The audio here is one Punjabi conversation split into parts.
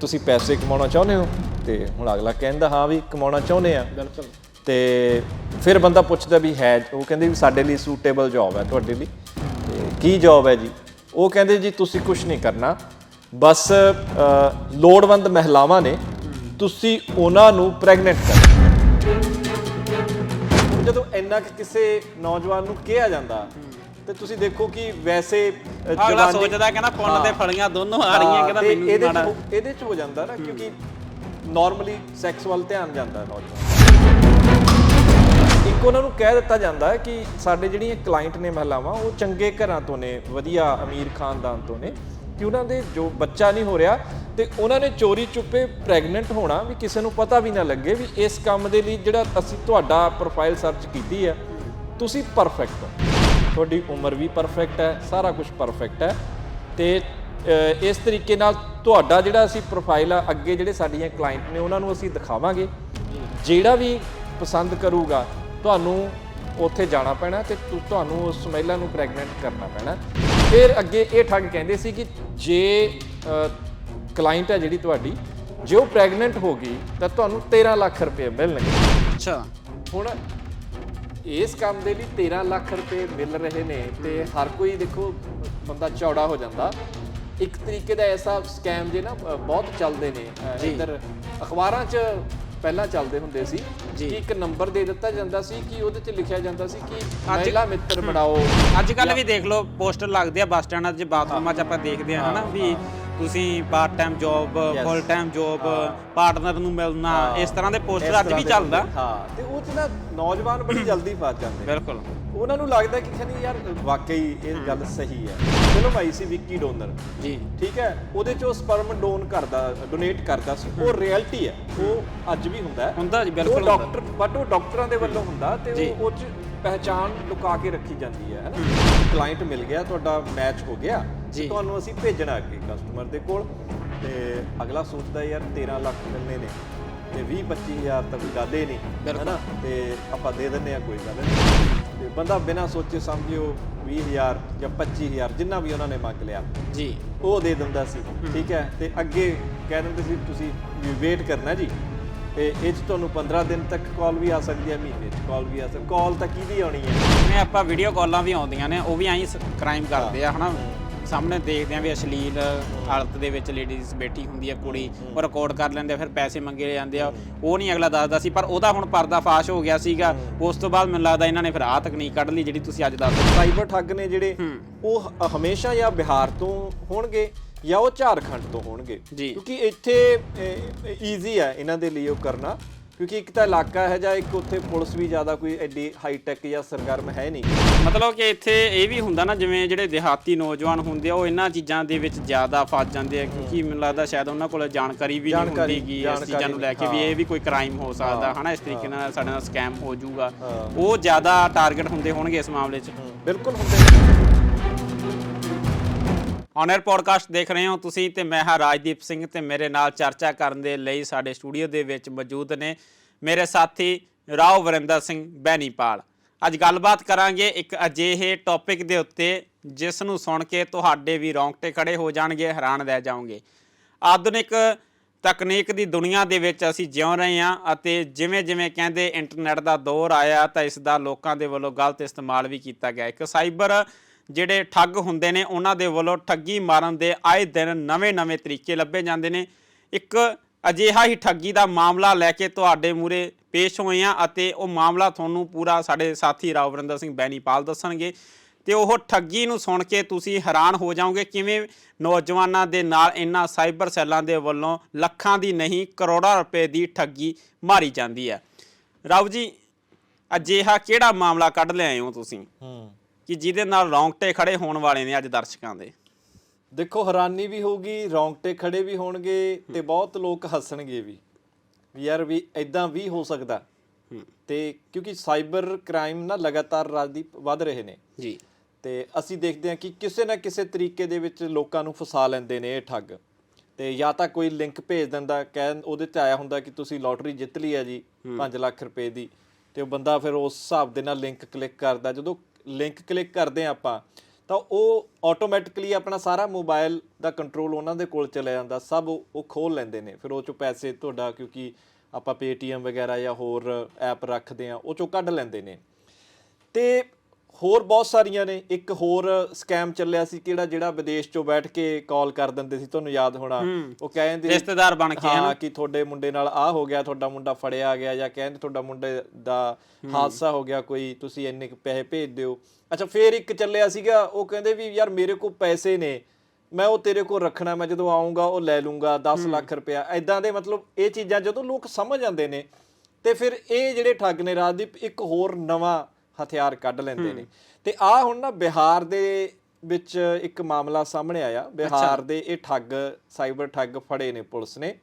ਤੁਸੀਂ ਪੈਸੇ ਕਮਾਉਣਾ ਚਾਹੁੰਦੇ ਹੋ? ਤੇ ਹੁਣ ਅਗਲਾ ਕਹਿੰਦਾ ਹਾਂ ਵੀ ਕਮਾਉਣਾ ਚਾਹੁੰਦੇ ਆ। ਬਿਲਕੁਲ। ਤੇ ਫਿਰ ਬੰਦਾ ਪੁੱਛਦਾ ਵੀ ਹੈ ਉਹ ਕਹਿੰਦੇ ਵੀ ਸਾਡੇ ਲਈ ਸੂਟੇਬਲ ਜੌਬ ਹੈ ਤੁਹਾਡੇ ਲਈ। ਤੇ ਕੀ ਜੌਬ ਹੈ ਜੀ? ਉਹ ਕਹਿੰਦੇ ਜੀ ਤੁਸੀਂ ਕੁਝ ਨਹੀਂ ਕਰਨਾ। ਬਸ ਲੋੜਵੰਦ ਮਹਿਲਾਵਾਂ ਨੇ। ਤੁਸੀਂ ਉਹਨਾਂ ਨੂੰ ਪ੍ਰੈਗਨੈਂਟ ਹੁਣ ਜਦੋਂ ਇੰਨਾ ਕੁ ਕਿਸੇ ਨੌਜਵਾਨ ਨੂੰ ਕਿਹਾ ਜਾਂਦਾ ਤੇ ਤੁਸੀਂ ਦੇਖੋ ਕਿ ਵੈਸੇ ਅਗਲਾ ਜਵਾਨੀ- ਸੋਚਦਾ ਕਹਿੰਦਾ ਪੁੰਨ ਤੇ। ਫਲੀਆਂ ਦੋਨੋਂ ਆ ਰਹੀਆਂ ਕਹਿੰਦਾ ਤੇ ਮੈਨੂੰ ਇਹਦੇ ਚ ਮਾੜਾ। ਹੋ- ਇਹਦੇ ਚ ਹੋ ਜਾਂਦਾ ਨਾ ਕਿਉਂਕਿ ਨਾਰਮਲੀ ਸੈਕਸ ਵੱਲ ਧਿਆਨ ਜਾਂਦਾ ਹੈ ਨੌਜਵਾਨ। ਇੱਕ ਉਹਨਾਂ ਨੂੰ ਕਹਿ ਦਿੱਤਾ ਜਾਂਦਾ ਹੈ ਕਿ ਸਾਡੇ ਜਿਹੜੀਆਂ ਕਲਾਇੰਟ ਨੇ ਮਹਿਲਾਵਾਂ ਉਹ ਚੰਗੇ ਘਰਾਂ ਤੋਂ ਨੇ ਵਧੀਆ ਅਮੀਰ ਖਾਨਦਾਨ ਤੋਂ ਨੇ ਕਿ ਉਹਨਾਂ ਦੇ ਜੋ ਬੱਚਾ ਨਹੀਂ ਹੋ ਰਿਹਾ ਤੇ ਉਹਨਾਂ ਨੇ ਚੋਰੀ ਚੁੱਪੇ ਪ੍ਰੈਗਨੈਂਟ ਹੋਣਾ ਵੀ ਕਿਸੇ ਨੂੰ ਪਤਾ ਵੀ ਨਾ ਲੱਗੇ ਵੀ ਇਸ ਕੰਮ ਦੇ ਲਈ ਜਿਹੜਾ ਅਸੀਂ ਤੁਹਾਡਾ ਪ੍ਰੋਫਾਈਲ ਸਰਚ ਕੀਤੀ ਹੈ ਤੁਸੀਂ ਪਰਫੈਕਟ ਹੋ। ਤੁਹਾਡੀ ਉਮਰ ਵੀ ਪਰਫੈਕਟ ਹੈ ਸਾਰਾ ਕੁਝ ਪਰਫੈਕਟ ਹੈ। ਤੇ ਇਸ ਤਰੀਕੇ ਨਾਲ ਤੁਹਾਡਾ ਜਿਹੜਾ ਅਸੀਂ ਪ੍ਰੋਫਾਈਲ ਆ ਅੱਗੇ ਜਿਹੜੇ ਸਾਡੀਆਂ ਕਲਾਇੰਟ ਨੇ ਉਹਨਾਂ ਨੂੰ ਅਸੀਂ ਦਿਖਾਵਾਂਗੇ। ਜਿਹੜਾ ਵੀ ਪਸੰਦ ਕਰੂਗਾ ਤੁਹਾਨੂੰ ਉੱਥੇ ਜਾਣਾ ਪੈਣਾ ਤੁ- ਤੁਹਾਨੂੰ ਉਸ ਮਹਿਲਾ ਨੂੰ ਪ੍ਰੈਗਨੈਂਟ ਕਰਨਾ ਪੈਣਾ। ਫਿਰ ਅੱਗੇ ਇਹ ਠੱਗ ਕਹਿੰਦੇ ਸੀ ਕਿ ਜੇ ਕਲਾਇੰਟ ਹੈ ਜਿਹੜੀ ਤੁਹਾਡੀ ਜੇ ਉਹ ਪ੍ਰੈਗਨੈਂਟ ਹੋ ਗਈ ਤਾਂ ਤੁਹਾਨੂੰ 13 ਲੱਖ ਰੁਪਏ ਮਿਲਣਗੇ। ਅੱਛਾ। ਹੁਣ ਇਸ ਕੰਮ ਦੇ ਲਈ 13 ਲੱਖ ਰੁਪਏ ਮਿਲ ਰਹੇ ਨੇ ਤੇ ਹਰ ਕੋਈ ਦੇਖੋ ਬੰਦਾ ਚੌੜਾ ਹੋ ਜਾਂਦਾ ਇੱਕ ਤਰੀਕੇ ਦਾ ਐਸਾ ਸਕੈਮ ਜੇ ਨਾ ਬਹੁਤ ਚੱਲਦੇ ਨੇ। ਇੱਧਰ ਅਖਬਾਰਾਂ 'ਚ ਪਹਿਲਾਂ ਚੱਲਦੇ ਹੁੰਦੇ ਸੀ। ਕਿ ਇੱਕ ਨੰਬਰ ਦੇ ਦਿੱਤਾ ਜਾਂਦਾ ਸੀ ਕਿ ਉਹਦੇ 'ਚ ਲਿਖਿਆ ਜਾਂਦਾ ਸੀ ਕਿ ਮਹਿਲਾ ਮਿੱਤਰ ਬਣਾਓ ਅੱਜ ਕੱਲ ਵੀ ਦੇਖ ਲਓ ਪੋਸਟਰ ਲੱਗਦੇ ਆ ਬੱਸ ਸਟੈਂਡਾਂ 'ਚ ਬਾਥਰੂਮਾਂ 'ਚ ਆਪਾਂ ਦੇਖਦੇ ਆ ਹਨਾ ਵੀ ਤੁਸੀਂ part time job Yes. Full time job partner ਨੂੰ ਮਿਲਣਾ ਇਸ ਤਰ੍ਹਾਂ ਦੇ ਇਸ ਪੋਸਟਰ ਅੱਜ ਤਰ੍ਹਾਂ ਵੀ ਦੇ ਚੱਲਦਾ। ਹਾਂ ਤੇ ਉਹ 'ਚ ਨਾ ਨੌਜਵਾਨ ਬੜੀ ਜਲਦੀ ਫਸ ਜਾਂਦੇ ਨੇ। ਬਿਲਕੁਲ। ਉਹਨਾਂ ਨੂੰ ਲੱਗਦਾ ਕਿ ਖਨੀ ਯਾਰ ਵਾਕਈ ਇਹ ਗੱਲ ਸਹੀ ਹੈ। ਫਿਲਮ ਆਈ ਸੀ ਵਿੱਕੀ ਡੋਨਰ। ਜੀ। ਠੀਕ ਹੈ? ਉਹਦੇ ਚ ਉਹ ਸਪਰਮ ਡੋਨ ਕਰਦਾ ਡੋਨੇਟ ਕਰਦਾ ਸੀ। ਉਹ ਰਿਐਲਿਟੀ ਹੈ। ਉਹ ਅੱਜ ਵੀ ਹੁੰਦਾ ਹੈ। ਹੁੰਦਾ ਜੀ ਉਹ ਬਿਲਕੁਲ ਹੁੰਦਾ। ਡਾਕਟਰ ਬਟ ਉਹ ਡਾਕਟਰਾਂ ਦੇ ਵੱਲੋਂ ਹੁੰਦਾ ਤੇ ਜੀ। ਉਹ ਉਹ ਚ ਪਹਿਚਾਨ ਲੁਕਾ ਕੇ ਰੱਖੀ ਜਾਂਦੀ ਹੈ ਹੈਨਾ ਕਲਾਇੰਟ ਮਿਲ ਗਿਆ ਤੁਹਾਡਾ ਮੈਚ ਹੋ ਗਿਆ। ਜੀ। ਤੁਹਾਨੂੰ ਅਸੀਂ ਭੇਜਣਾ ਅੱਗੇ ਕਸਟਮਰ ਦੇ ਕੋਲ। ਤੇ ਅਗਲਾ ਸੋਚਦਾ ਯਾਰ 13 ਲੱਖ ਮਿਲਨੇ ਨੇ ਤੇ 20 25000 ਤਾਂ ਕੋਈ ਗੱਲ ਹੀ ਨਹੀਂ। ਹੈਨਾ? ਤੇ ਆਪਾਂ ਦੇ ਦਿੰਨੇ ਆ ਕੋਈ ਗੱਲ ਨਹੀਂ। ਤੇ ਬੰਦਾ ਬਿਨਾਂ ਸੋਚੇ ਸਮਝਿਓ 20000 ਜਾਂ 25000 ਜਿੰਨਾ ਵੀ ਉਹਨਾਂ ਨੇ ਮੰਗ ਲਿਆ ਜੀ। ਉਹ ਦੇ ਦਿੰਦਾ ਸੀ ਠੀਕ ਹੈ? ਤੇ ਅੱਗੇ ਕਹਿ ਦਿੰਦੇ ਸੀ ਤੁਸੀਂ ਵੇਟ ਕਰਨਾ ਜੀ। ਤੇ ਇਹ 'ਚ ਤੁਹਾਨੂੰ 15 ਦਿਨ ਤੱਕ ਕਾਲ ਵੀ ਆ ਸਕਦੀ ਹੈ ਮਹੀਨੇ 'ਚ ਕਾਲ ਵੀ ਆ ਸਕਦੀ ਕਾਲ ਤਾਂ ਕਿਹਦੀ ਆਉਣੀ ਹੈ? ਜਿਵੇਂ ਆਪਾਂ ਵੀਡੀਓ ਕਾਲਾਂ ਵੀ ਆਉਂਦੀਆਂ ਨੇ ਉਹ ਵੀ ਐਂ ਕ੍ਰਾਈਮ ਕਰਦੇ ਆ ਹਨਾ? ਸਾਹਮਣੇ ਦੇਖਦੇ ਆ ਵੀ ਅਸ਼ਲੀਲ ਹਾਲਤ ਦੇ ਵਿੱਚ ਲੇਡੀਜ਼ ਬੈਠੀ ਹੁੰਦੀ ਆ ਕੁੜੀ ਉਹ ਰਿਕਾਰਡ ਕਰ ਲੈਂਦੇ ਆ ਫਿਰ ਪੈਸੇ ਮੰਗੇ ਜਾਂਦੇ ਆ। ਉਹ ਨਹੀਂ ਅਗਲਾ ਦੱਸਦਾ ਸੀ ਪਰ ਉਹਦਾ ਹੁਣ ਪਰਦਾ ਫਾਸ਼ ਹੋ ਗਿਆ ਸੀਗਾ। ਉਸ ਤੋਂ ਬਾਅਦ ਮੈਨੂੰ ਲੱਗਦਾ ਇਹਨਾਂ ਨੇ ਫਿਰ ਆਹ ਤਕਨੀਕ ਕੱਢ ਲਈ ਜਿਹੜੀ ਤੁਸੀਂ ਅੱਜ ਦੱਸ ਸਾਈਬਰ ਠੱਗ ਨੇ ਜਿਹੜੇ ਉਹ ਹਮੇਸ਼ਾ ਜਾਂ ਬਿਹਾਰ ਤੋਂ ਹੋਣਗੇ ਜਾਂ ਉਹ ਝਾਰਖੰਡ ਤੋਂ ਹੋਣਗੇ। ਕਿਉਂਕਿ ਇੱਥੇ ਈਜ਼ੀ ਹੈ ਇਹਨਾਂ ਦੇ ਲਈ ਉਹ ਕਰਨਾ। ਕਿਉਂਕਿ ਇੱਕ ਤਾਂ ਇਲਾਕਾ ਹੈ ਜਾਂ ਇੱਕ ਉੱਥੇ ਪੁਲਿਸ ਵੀ ਜ਼ਿਆਦਾ ਕੋਈ ਐਡੀ ਹਾਈ ਟੈਕ ਜਾਂ ਸਰਗਰਮ ਹੈ ਨਹੀਂ। ਮਤਲਬ ਕਿ ਇੱਥੇ ਇਹ ਵੀ ਹੁੰਦਾ ਨਾ ਜਿਵੇਂ ਜਿਹੜੇ ਦਿਹਾਤੀ ਨੌਜਵਾਨ ਹੁੰਦੇ ਆ ਉਹ ਇਹਨਾਂ ਚੀਜ਼ਾਂ ਦੇ ਵਿੱਚ ਜ਼ਿਆਦਾ ਫਸ ਜਾਂਦੇ ਆ ਕਿਉਂਕਿ ਮੈਨੂੰ ਲੱਗਦਾ ਸ਼ਾਇਦ ਉਹਨਾਂ ਕੋਲ ਜਾਣਕਾਰੀ ਵੀ ਨਹੀਂ ਜਾਣਕਾਰੀ- ਹੁੰਦੀ ਕਿ ਇਸ ਚੀਜ਼ਾਂ ਨੂੰ ਲੈ ਕੇ ਵੀ। ਇਹ ਵੀ ਕੋਈ ਕ੍ਰਾਈਮ ਹੋ ਸਕਦਾ ਹਨਾ ਇਸ ਤਰੀਕੇ ਨਾਲ ਸਾਡੇ ਨਾਲ ਸਕੈਮ ਹੋ ਜਾਊਗਾ। ਉਹ ਜ਼ਿਆਦਾ ਟਾਰਗੇਟ ਹੁੰਦੇ ਹੋਣਗੇ ਇਸ ਮਾਮਲੇ 'ਚ। ਬਿਲਕੁਲ ਹੁੰਦੇ ਨੇ। ਔਨਰ ਪੋਡਕਾਸਟ ਦੇਖ ਰਹੇ ਹੋ ਤੁਸੀਂ ਤੇ ਮੈਂ ਹਾਂ ਰਾਜਦੀਪ ਸਿੰਘ ਤੇ ਮੇਰੇ ਨਾਲ ਚਰਚਾ ਕਰਨ ਦੇ ਲਈ ਸਾਡੇ ਸਟੂਡੀਓ ਦੇ ਵਿੱਚ ਮੌਜੂਦ ਨੇ ਮੇਰੇ ਸਾਥੀ ਰਾਓ ਵਰਿੰਦਰ ਸਿੰਘ ਬੈਨੀਪਾਲ ਅੱਜ ਗੱਲਬਾਤ ਕਰਾਂਗੇ ਇੱਕ ਅਜਿਹੇ ਟੌਪਿਕ ਦੇ ਉੱਤੇ ਜਿਸ ਨੂੰ ਸੁਣ ਕੇ ਤੁਹਾਡੇ ਵੀ ਰੌਂਗਟੇ ਖੜੇ ਹੋ ਜਾਣਗੇ, ਹੈਰਾਨ ਰਹਿ ਜਾਓਗੇ। ਆਧੁਨਿਕ ਤਕਨੀਕ ਦੀ ਦੁਨੀਆ ਦੇ ਵਿੱਚ ਅਸੀਂ ਜਿਉ ਰਹੇ ਹਾਂ ਅਤੇ ਜਿਵੇਂ ਜਿਵੇਂ ਕਹਿੰਦੇ ਇੰਟਰਨੈਟ ਦਾ ਦੌਰ ਆਇਆ ਤਾਂ ਇਸ ਦਾ ਲੋਕਾਂ ਦੇ ਵੱਲੋਂ ਗਲਤ ਇਸਤੇਮਾਲ ਵੀ ਕੀਤਾ ਗਿਆ। ਇੱਕ ਸਾਈਬਰ ਜਿਹੜੇ ਠੱਗ ਹੁੰਦੇ ਨੇ, ਉਹਨਾਂ ਦੇ ਵੱਲੋਂ ਠੱਗੀ ਮਾਰਨ ਦੇ ਆਏ ਦਿਨ ਨਵੇਂ-ਨਵੇਂ ਤਰੀਕੇ ਲੱਭੇ ਜਾਂਦੇ ਨੇ। ਇੱਕ ਅਜਿਹਾ ਹੀ ਠੱਗੀ ਦਾ ਮਾਮਲਾ ਲੈ ਕੇ ਤੁਹਾਡੇ ਮੂਰੇ ਪੇਸ਼ ਹੋਏ ਆ ਅਤੇ ਉਹ ਮਾਮਲਾ ਤੁਹਾਨੂੰ ਪੂਰਾ ਸਾਡੇ ਸਾਥੀ ਰਾਵਰਿੰਦਰ ਸਿੰਘ ਬੈਨੀਪਾਲ ਦੱਸਣਗੇ। ਤੇ ਉਹ ਠੱਗੀ ਨੂੰ ਸੁਣ ਕੇ ਤੁਸੀਂ ਹੈਰਾਨ ਹੋ ਜਾਓਗੇ ਕਿਵੇਂ ਨੌਜਵਾਨਾਂ ਦੇ ਨਾਲ ਇਹਨਾਂ ਸਾਈਬਰ ਸੈੱਲਾਂ ਦੇ ਵੱਲੋਂ ਲੱਖਾਂ ਦੀ ਨਹੀਂ, ਕਰੋੜਾਂ ਰੁਪਏ ਦੀ ਠੱਗੀ ਮਾਰੀ ਜਾਂਦੀ ਹੈ। ਰਾਉ ਜੀ, ਅਜਿਹਾ ਕਿਹੜਾ ਮਾਮਲਾ ਕੱਢ ਲਿਆਏ ਹੋ ਤੁਸੀਂ? ਹੂੰ। ਕਿ ਜਿਹਦੇ ਨਾਲ ਰੌਂਗਟੇ ਖੜੇ ਹੋਣ ਵਾਲੇ ਨੇ ਅੱਜ ਦਰਸ਼ਕਾਂ ਦੇ। ਦੇਖੋ ਹੈਰਾਨੀ ਵੀ ਹੋਊਗੀ ਰੌਂਗਟੇ ਖੜੇ ਵੀ ਹੋਣਗੇ ਤੇ ਬਹੁਤ ਲੋਕ ਹੱਸਣਗੇ ਵੀ। ਵੀ ਯਾਰ ਵੀ ਇਦਾਂ ਵੀ ਹੋ ਸਕਦਾ। ਤੇ ਕਿਉਂਕਿ ਸਾਈਬਰ ਕ੍ਰਾਈਮ ਨਾ ਲਗਾਤਾਰ ਰਾਜਦੀਪ ਵੱਧ ਰਹੇ ਨੇ। ਜੀ। ਤੇ ਅਸੀਂ ਦੇਖਦੇ ਹਾਂ ਕਿ ਕਿਸੇ ਨਾ ਕਿਸੇ ਤਰੀਕੇ ਦੇ ਵਿੱਚ ਲੋਕਾਂ ਨੂੰ ਫਸਾ ਲੈਂਦੇ ਨੇ ਇਹ ਠੱਗ। ਤੇ ਜਾਂ ਤਾਂ ਕੋਈ ਲਿੰਕ ਭੇਜ ਦਿੰਦਾ ਕਹਿ ਉਹਦੇ ਤੇ ਆਇਆ ਹੁੰਦਾ ਕਿ ਤੁਸੀਂ ਲੋਟਰੀ ਜਿੱਤ ਲਈ ਹੈ ਜੀ 5 ਲੱਖ ਰੁਪਏ ਦੀ। ਤੇ ਉਹ ਬੰਦਾ ਫਿਰ ਉਸ ਹਿਸਾਬ ਦੇ ਨਾਲ ਲਿੰਕ ਕਲਿੱਕ ਕਰਦਾ। ਜਦੋਂ ਲਿੰਕ ਕਲਿੱਕ ਕਰਦੇ ਹਾਂ ਆਪਾਂ, ਤਾਂ ਉਹ ਆਟੋਮੈਟਿਕਲੀ ਆਪਣਾ ਸਾਰਾ ਮੋਬਾਈਲ ਦਾ ਕੰਟਰੋਲ ਉਹਨਾਂ ਦੇ ਕੋਲ ਚਲਾ ਜਾਂਦਾ, ਸਭ ਉਹ ਉਹ ਖੋਲ ਲੈਂਦੇ ਨੇ। ਫਿਰ ਉਹ ਚੋਂ ਪੈਸੇ ਤੁਹਾਡਾ, ਕਿਉਂਕਿ ਆਪਾਂ Paytm ਵਗੈਰਾ ਜਾਂ ਹੋਰ ਐਪ ਰੱਖਦੇ ਆ ਉਹ ਚੋਂ ਕੱਢ ਲੈਂਦੇ ਨੇ। ਤੇ ਹੋਰ ਬਹੁਤ ਸਾਰੀਆਂ ਨੇ। ਇੱਕ ਹੋਰ ਸਕੈਮ ਚੱਲਿਆ ਸੀ ਕਿਹੜਾ ਜਿਹੜਾ ਵਿਦੇਸ਼ ਚੋਂ ਬੈਠ ਕੇ ਕਾਲ ਕਰ ਦਿੰਦੇ ਸੀ ਤੁਹਾਨੂੰ ਯਾਦ ਹੋਣਾ। ਉਹ ਕਹਿੰਦੇ ਰਿਸ਼ਤੇਦਾਰ ਬਣ ਕੇ ਹਾਂ ਕਿ ਤੁਹਾਡੇ ਮੁੰਡੇ ਨਾਲ ਆ ਹੋ ਗਿਆ ਤੁਹਾਡਾ ਮੁੰਡਾ ਫੜਿਆ ਗਿਆ ਜਾਂ ਕਹਿੰਦੇ ਤੁਹਾਡਾ ਮੁੰਡੇ ਦਾ ਹਾਦਸਾ ਹੋ ਗਿਆ ਕੋਈ ਤੁਸੀਂ ਇੰਨੇ ਪੈਸੇ ਭੇਜ ਦਿਓ। ਅੱਛਾ ਫੇਰ ਇੱਕ ਚੱਲਿਆ ਸੀਗਾ ਉਹ ਕਹਿੰਦੇ ਵੀ ਯਾਰ ਮੇਰੇ ਕੋਲ ਪੈਸੇ ਨੇ ਮੈਂ ਉਹ ਤੇਰੇ ਕੋਲ ਰੱਖਣਾ ਮੈਂ ਜਦੋਂ ਆਉਂਗਾ ਉਹ ਲੈ ਲੂੰਗਾ 10 ਲੱਖ ਰੁਪਇਆ। ਐਦਾਂ ਦੇ ਮਤਲਬ ਇਹ ਚੀਜ਼ਾਂ ਜਦੋਂ ਲੋਕ ਸਮਝ ਜਾਂਦੇ ਨੇ ਤੇ ਫਿਰ ਇਹ ਜਿਹੜੇ ਠੱਗ ਨੇ ਰਾਜਦੀਪ ਇੱਕ ਹੋਰ ਨਵਾਂ ਹਥਿਆਰ ਕੱਢ ਲੈਂਦੇ ਨੇ। ਤੇ ਆ ਹੁਣ ਨਾ ਬਿਹਾਰ ਦੇ ਵਿੱਚ ਇੱਕ ਮਾਮਲਾ ਸਾਹਮਣੇ ਆਇਆ। ਬਿਹਾਰ ਦੇ ਇਹ ਠੱਗ ਸਾਈਬਰ ਠੱਗ ਫੜੇ ਨੇ ਪੁਲਿਸ ਨੇ।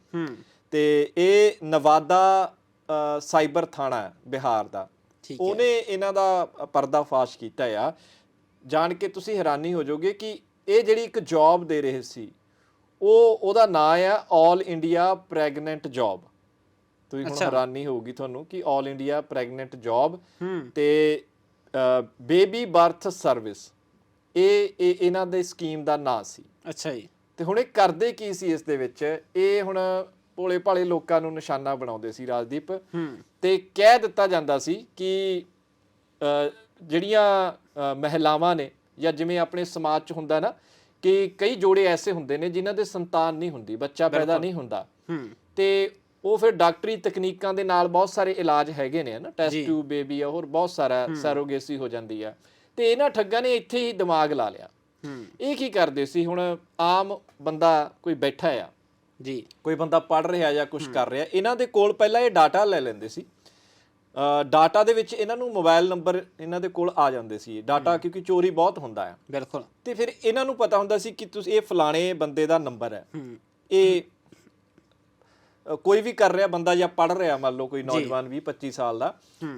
ਤੇ ਇਹ ਨਵਾਦਾ ਸਾਈਬਰ ਥਾਣਾ ਬਿਹਾਰ ਦਾ। ਉਹਨੇ ਇਹਨਾਂ ਦਾ ਪਰਦਾਫਾਸ਼ ਕੀਤਾ ਆ। ਜਾਣ ਕੇ ਤੁਸੀਂ ਹੈਰਾਨੀ ਹੋ ਜਾਓਗੇ ਕਿ ਇਹ ਜਿਹੜੀ ਇੱਕ ਜੌਬ ਦੇ ਰਹੇ ਸੀ ਉਹ ਉਹਦਾ ਨਾਂ ਆ 올 ਇੰਡੀਆ ਪ੍ਰੈਗਨੈਂਟ ਜੌਬ ਤੁਸੀਂ ਹੁਣ ਹੈਰਾਨੀ ਹੋਊਗੀ ਤੁਹਾਨੂੰ ਕਿ 올 ਇੰਡੀਆ ਪ੍ਰੈਗਨੈਂਟ ਜੌਬ ਤੇ ਬੇਬੀ ਬਰਥ ਸਰਵਿਸ ਇਹ ਇਹ ਇਹਨਾਂ ਦੇ ਸਕੀਮ ਦਾ ਨਾਂ ਸੀ। ਅੱਛਾ ਜੀ। ਤੇ ਹੁਣ ਇਹ ਕਰਦੇ ਕੀ ਸੀ ਇਸ ਦੇ ਵਿੱਚ? ਇਹ ਹੁਣ ਭੋਲੇ ਭਾਲੇ ਲੋਕਾਂ ਨੂੰ ਨਿਸ਼ਾਨਾ ਬਣਾਉਂਦੇ ਸੀ ਰਾਜਦੀਪ। ਤੇ ਕਹਿ ਦਿੱਤਾ ਜਾਂਦਾ ਸੀ ਕਿ ਜਿਹੜੀਆਂ ਮਹਿਲਾਵਾਂ ਨੇ ਜਾਂ ਜਿਵੇਂ ਆਪਣੇ ਸਮਾਜ 'ਚ ਹੁੰਦਾ ਨਾ ਕਿ ਕਈ ਜੋੜੇ ਐਸੇ ਹੁੰਦੇ ਨੇ ਜਿਨ੍ਹਾਂ ਦੇ ਸੰਤਾਨ ਨਹੀਂ ਹੁੰਦੀ ਬੱਚਾ ਪੈਦਾ ਨਹੀਂ ਹੁੰਦਾ। ਤੇ ਉਹ ਫਿਰ ਡਾਕਟਰੀ ਤਕਨੀਕਾਂ ਦੇ ਨਾਲ ਬਹੁਤ ਸਾਰੇ ਇਲਾਜ ਹੈਗੇ ਨੇ ਨਾ ਟੈਸਟ ਟਿਊਬ ਬੇਬੀ ਆ ਹੋਰ ਬਹੁਤ ਸਾਰਾ ਸੈਰੋਗੇਸੀ ਹੋ ਜਾਂਦੀ ਆ। ਤੇ ਇਹਨਾਂ ਠੱਗਾਂ ਨੇ ਇੱਥੇ ਹੀ ਦਿਮਾਗ ਲਾ ਲਿਆ। ਇਹ ਕੀ ਕਰਦੇ ਸੀ? ਹੁਣ ਆਮ ਬੰਦਾ ਕੋਈ ਬੈਠਾ ਆ। ਜੀ ਕੋਈ ਬੰਦਾ ਪੜ ਰਿਹਾ ਜਾਂ ਕੁਝ ਕਰ ਰਿਹਾ ਇਹਨਾਂ ਦੇ ਕੋਲ ਪਹਿਲਾਂ ਇਹ ਡਾਟਾ ਲੈ ਲੈਂਦੇ ਸੀ। ਡਾਟਾ ਦੇ ਵਿੱਚ ਇਹਨਾਂ ਨੂੰ ਮੋਬਾਈਲ ਨੰਬਰ ਇਹਨਾਂ ਦੇ ਕੋਲ ਆ ਜਾਂਦੇ ਸੀ। ਡਾਟਾ ਕਿਉਂਕਿ ਚੋਰੀ ਬਹੁਤ ਹੁੰਦਾ ਆ। ਬਿਲਕੁਲ। ਤੇ ਫਿਰ ਇਹਨਾਂ ਨੂੰ ਪਤਾ ਹੁੰਦਾ ਸੀ ਕਿ ਤੁਸੀਂ ਇਹ ਫਲਾਣੇ ਬੰਦੇ ਦਾ ਨੰਬਰ ਹੈ। ਇਹ ਕੋਈ ਵੀ ਕਰ ਰਿਹਾ ਬੰਦਾ ਜਾਂ ਪੜ ਰਿਹਾ ਮੰਨ ਲਓ ਕੋਈ ਨੌਜਵਾਨ 20 25 ਸਾਲ ਦਾ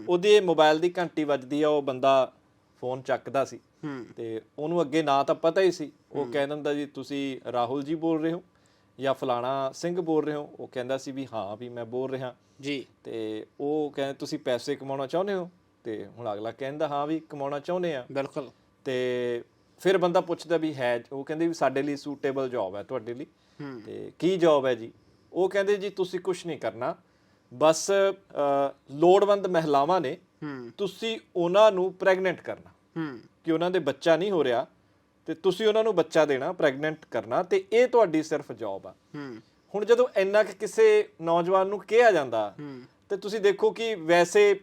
ਉਹਦੇ ਮੋਬਾਈਲ ਦੀ ਘੰਟੀ ਵੱਜਦੀ ਆ ਉਹ ਬੰਦਾ ਫੋਨ ਚੱਕਦਾ ਸੀ। ਤੇ ਉਹਨੂੰ ਅੱਗੇ ਨਾਂ ਤਾਂ ਪਤਾ ਹੀ ਸੀ। ਉਹ ਕਹਿ ਦਿੰਦਾ ਜੀ ਤੁਸੀਂ ਰਾਹੁਲ ਜੀ ਬੋਲ ਰਹੇ ਹੋ ਜਾਂ ਫਲਾਣਾ ਸਿੰਘ ਬੋਲ ਰਹੇ ਹੋ? ਉਹ ਕਹਿੰਦਾ ਸੀ ਵੀ ਹਾਂ ਵੀ ਮੈਂ ਬੋਲ ਰਿਹਾ। ਜੀ। ਤੇ ਉਹ ਕਹਿੰਦੇ ਤੁਸੀਂ ਪੈਸੇ ਕਮਾਉਣਾ ਚਾਹੁੰਦੇ ਹੋ? ਤੇ ਹੁਣ ਅਗਲਾ ਕਹਿੰਦਾ ਹਾਂ ਵੀ ਕਮਾਉਣਾ ਚਾਹੁੰਦੇ ਆ। ਬਿਲਕੁਲ। ਤੇ ਫਿਰ ਬੰਦਾ ਪੁੱਛਦਾ ਵੀ ਹੈ ਉਹ ਕਹਿੰਦੇ ਵੀ ਸਾਡੇ ਲਈ ਸੂਟੇਬਲ ਜੌਬ ਹੈ ਤੁਹਾਡੇ ਲਈ। ਤੇ ਕੀ ਜੌਬ ਹੈ ਜੀ? ਉਹ ਕਹਿੰਦੇ ਜੀ ਤੁਸੀਂ ਕੁਝ ਨਹੀਂ ਕਰਨਾ। ਬਸ ਲੋੜਵੰਦ ਮਹਿਲਾਵਾਂ ਨੇ ਤੁਸੀਂ ਉਹਨਾਂ ਨੂੰ ਪ੍ਰੈਗਨੈਂਟ ਕਰਨਾ। ਕਿ ਉਹਨਾਂ ਦੇ ਬੱਚਾ ਨਹੀਂ ਹੋ ਰਿਹਾ ਤੇ ਤੁਸੀਂ ਉਹਨਾਂ ਨੂੰ ਬੱਚਾ ਦੇਣਾ ਪ੍ਰੈਗਨੈਂਟ ਕਰਨਾ ਤੇ ਇਹ ਤੁਹਾਡੀ ਸਿਰਫ ਜੌਬ ਆ। ਹੁਣ ਜਦੋਂ ਇੰਨਾ ਕਿ ਕਿਸੇ ਨੌਜਵਾਨ ਨੂੰ ਕਿਹਾ ਜਾਂਦਾ ਤੇ ਤੁਸੀਂ ਦੇਖੋ ਕਿ ਵੈਸੇ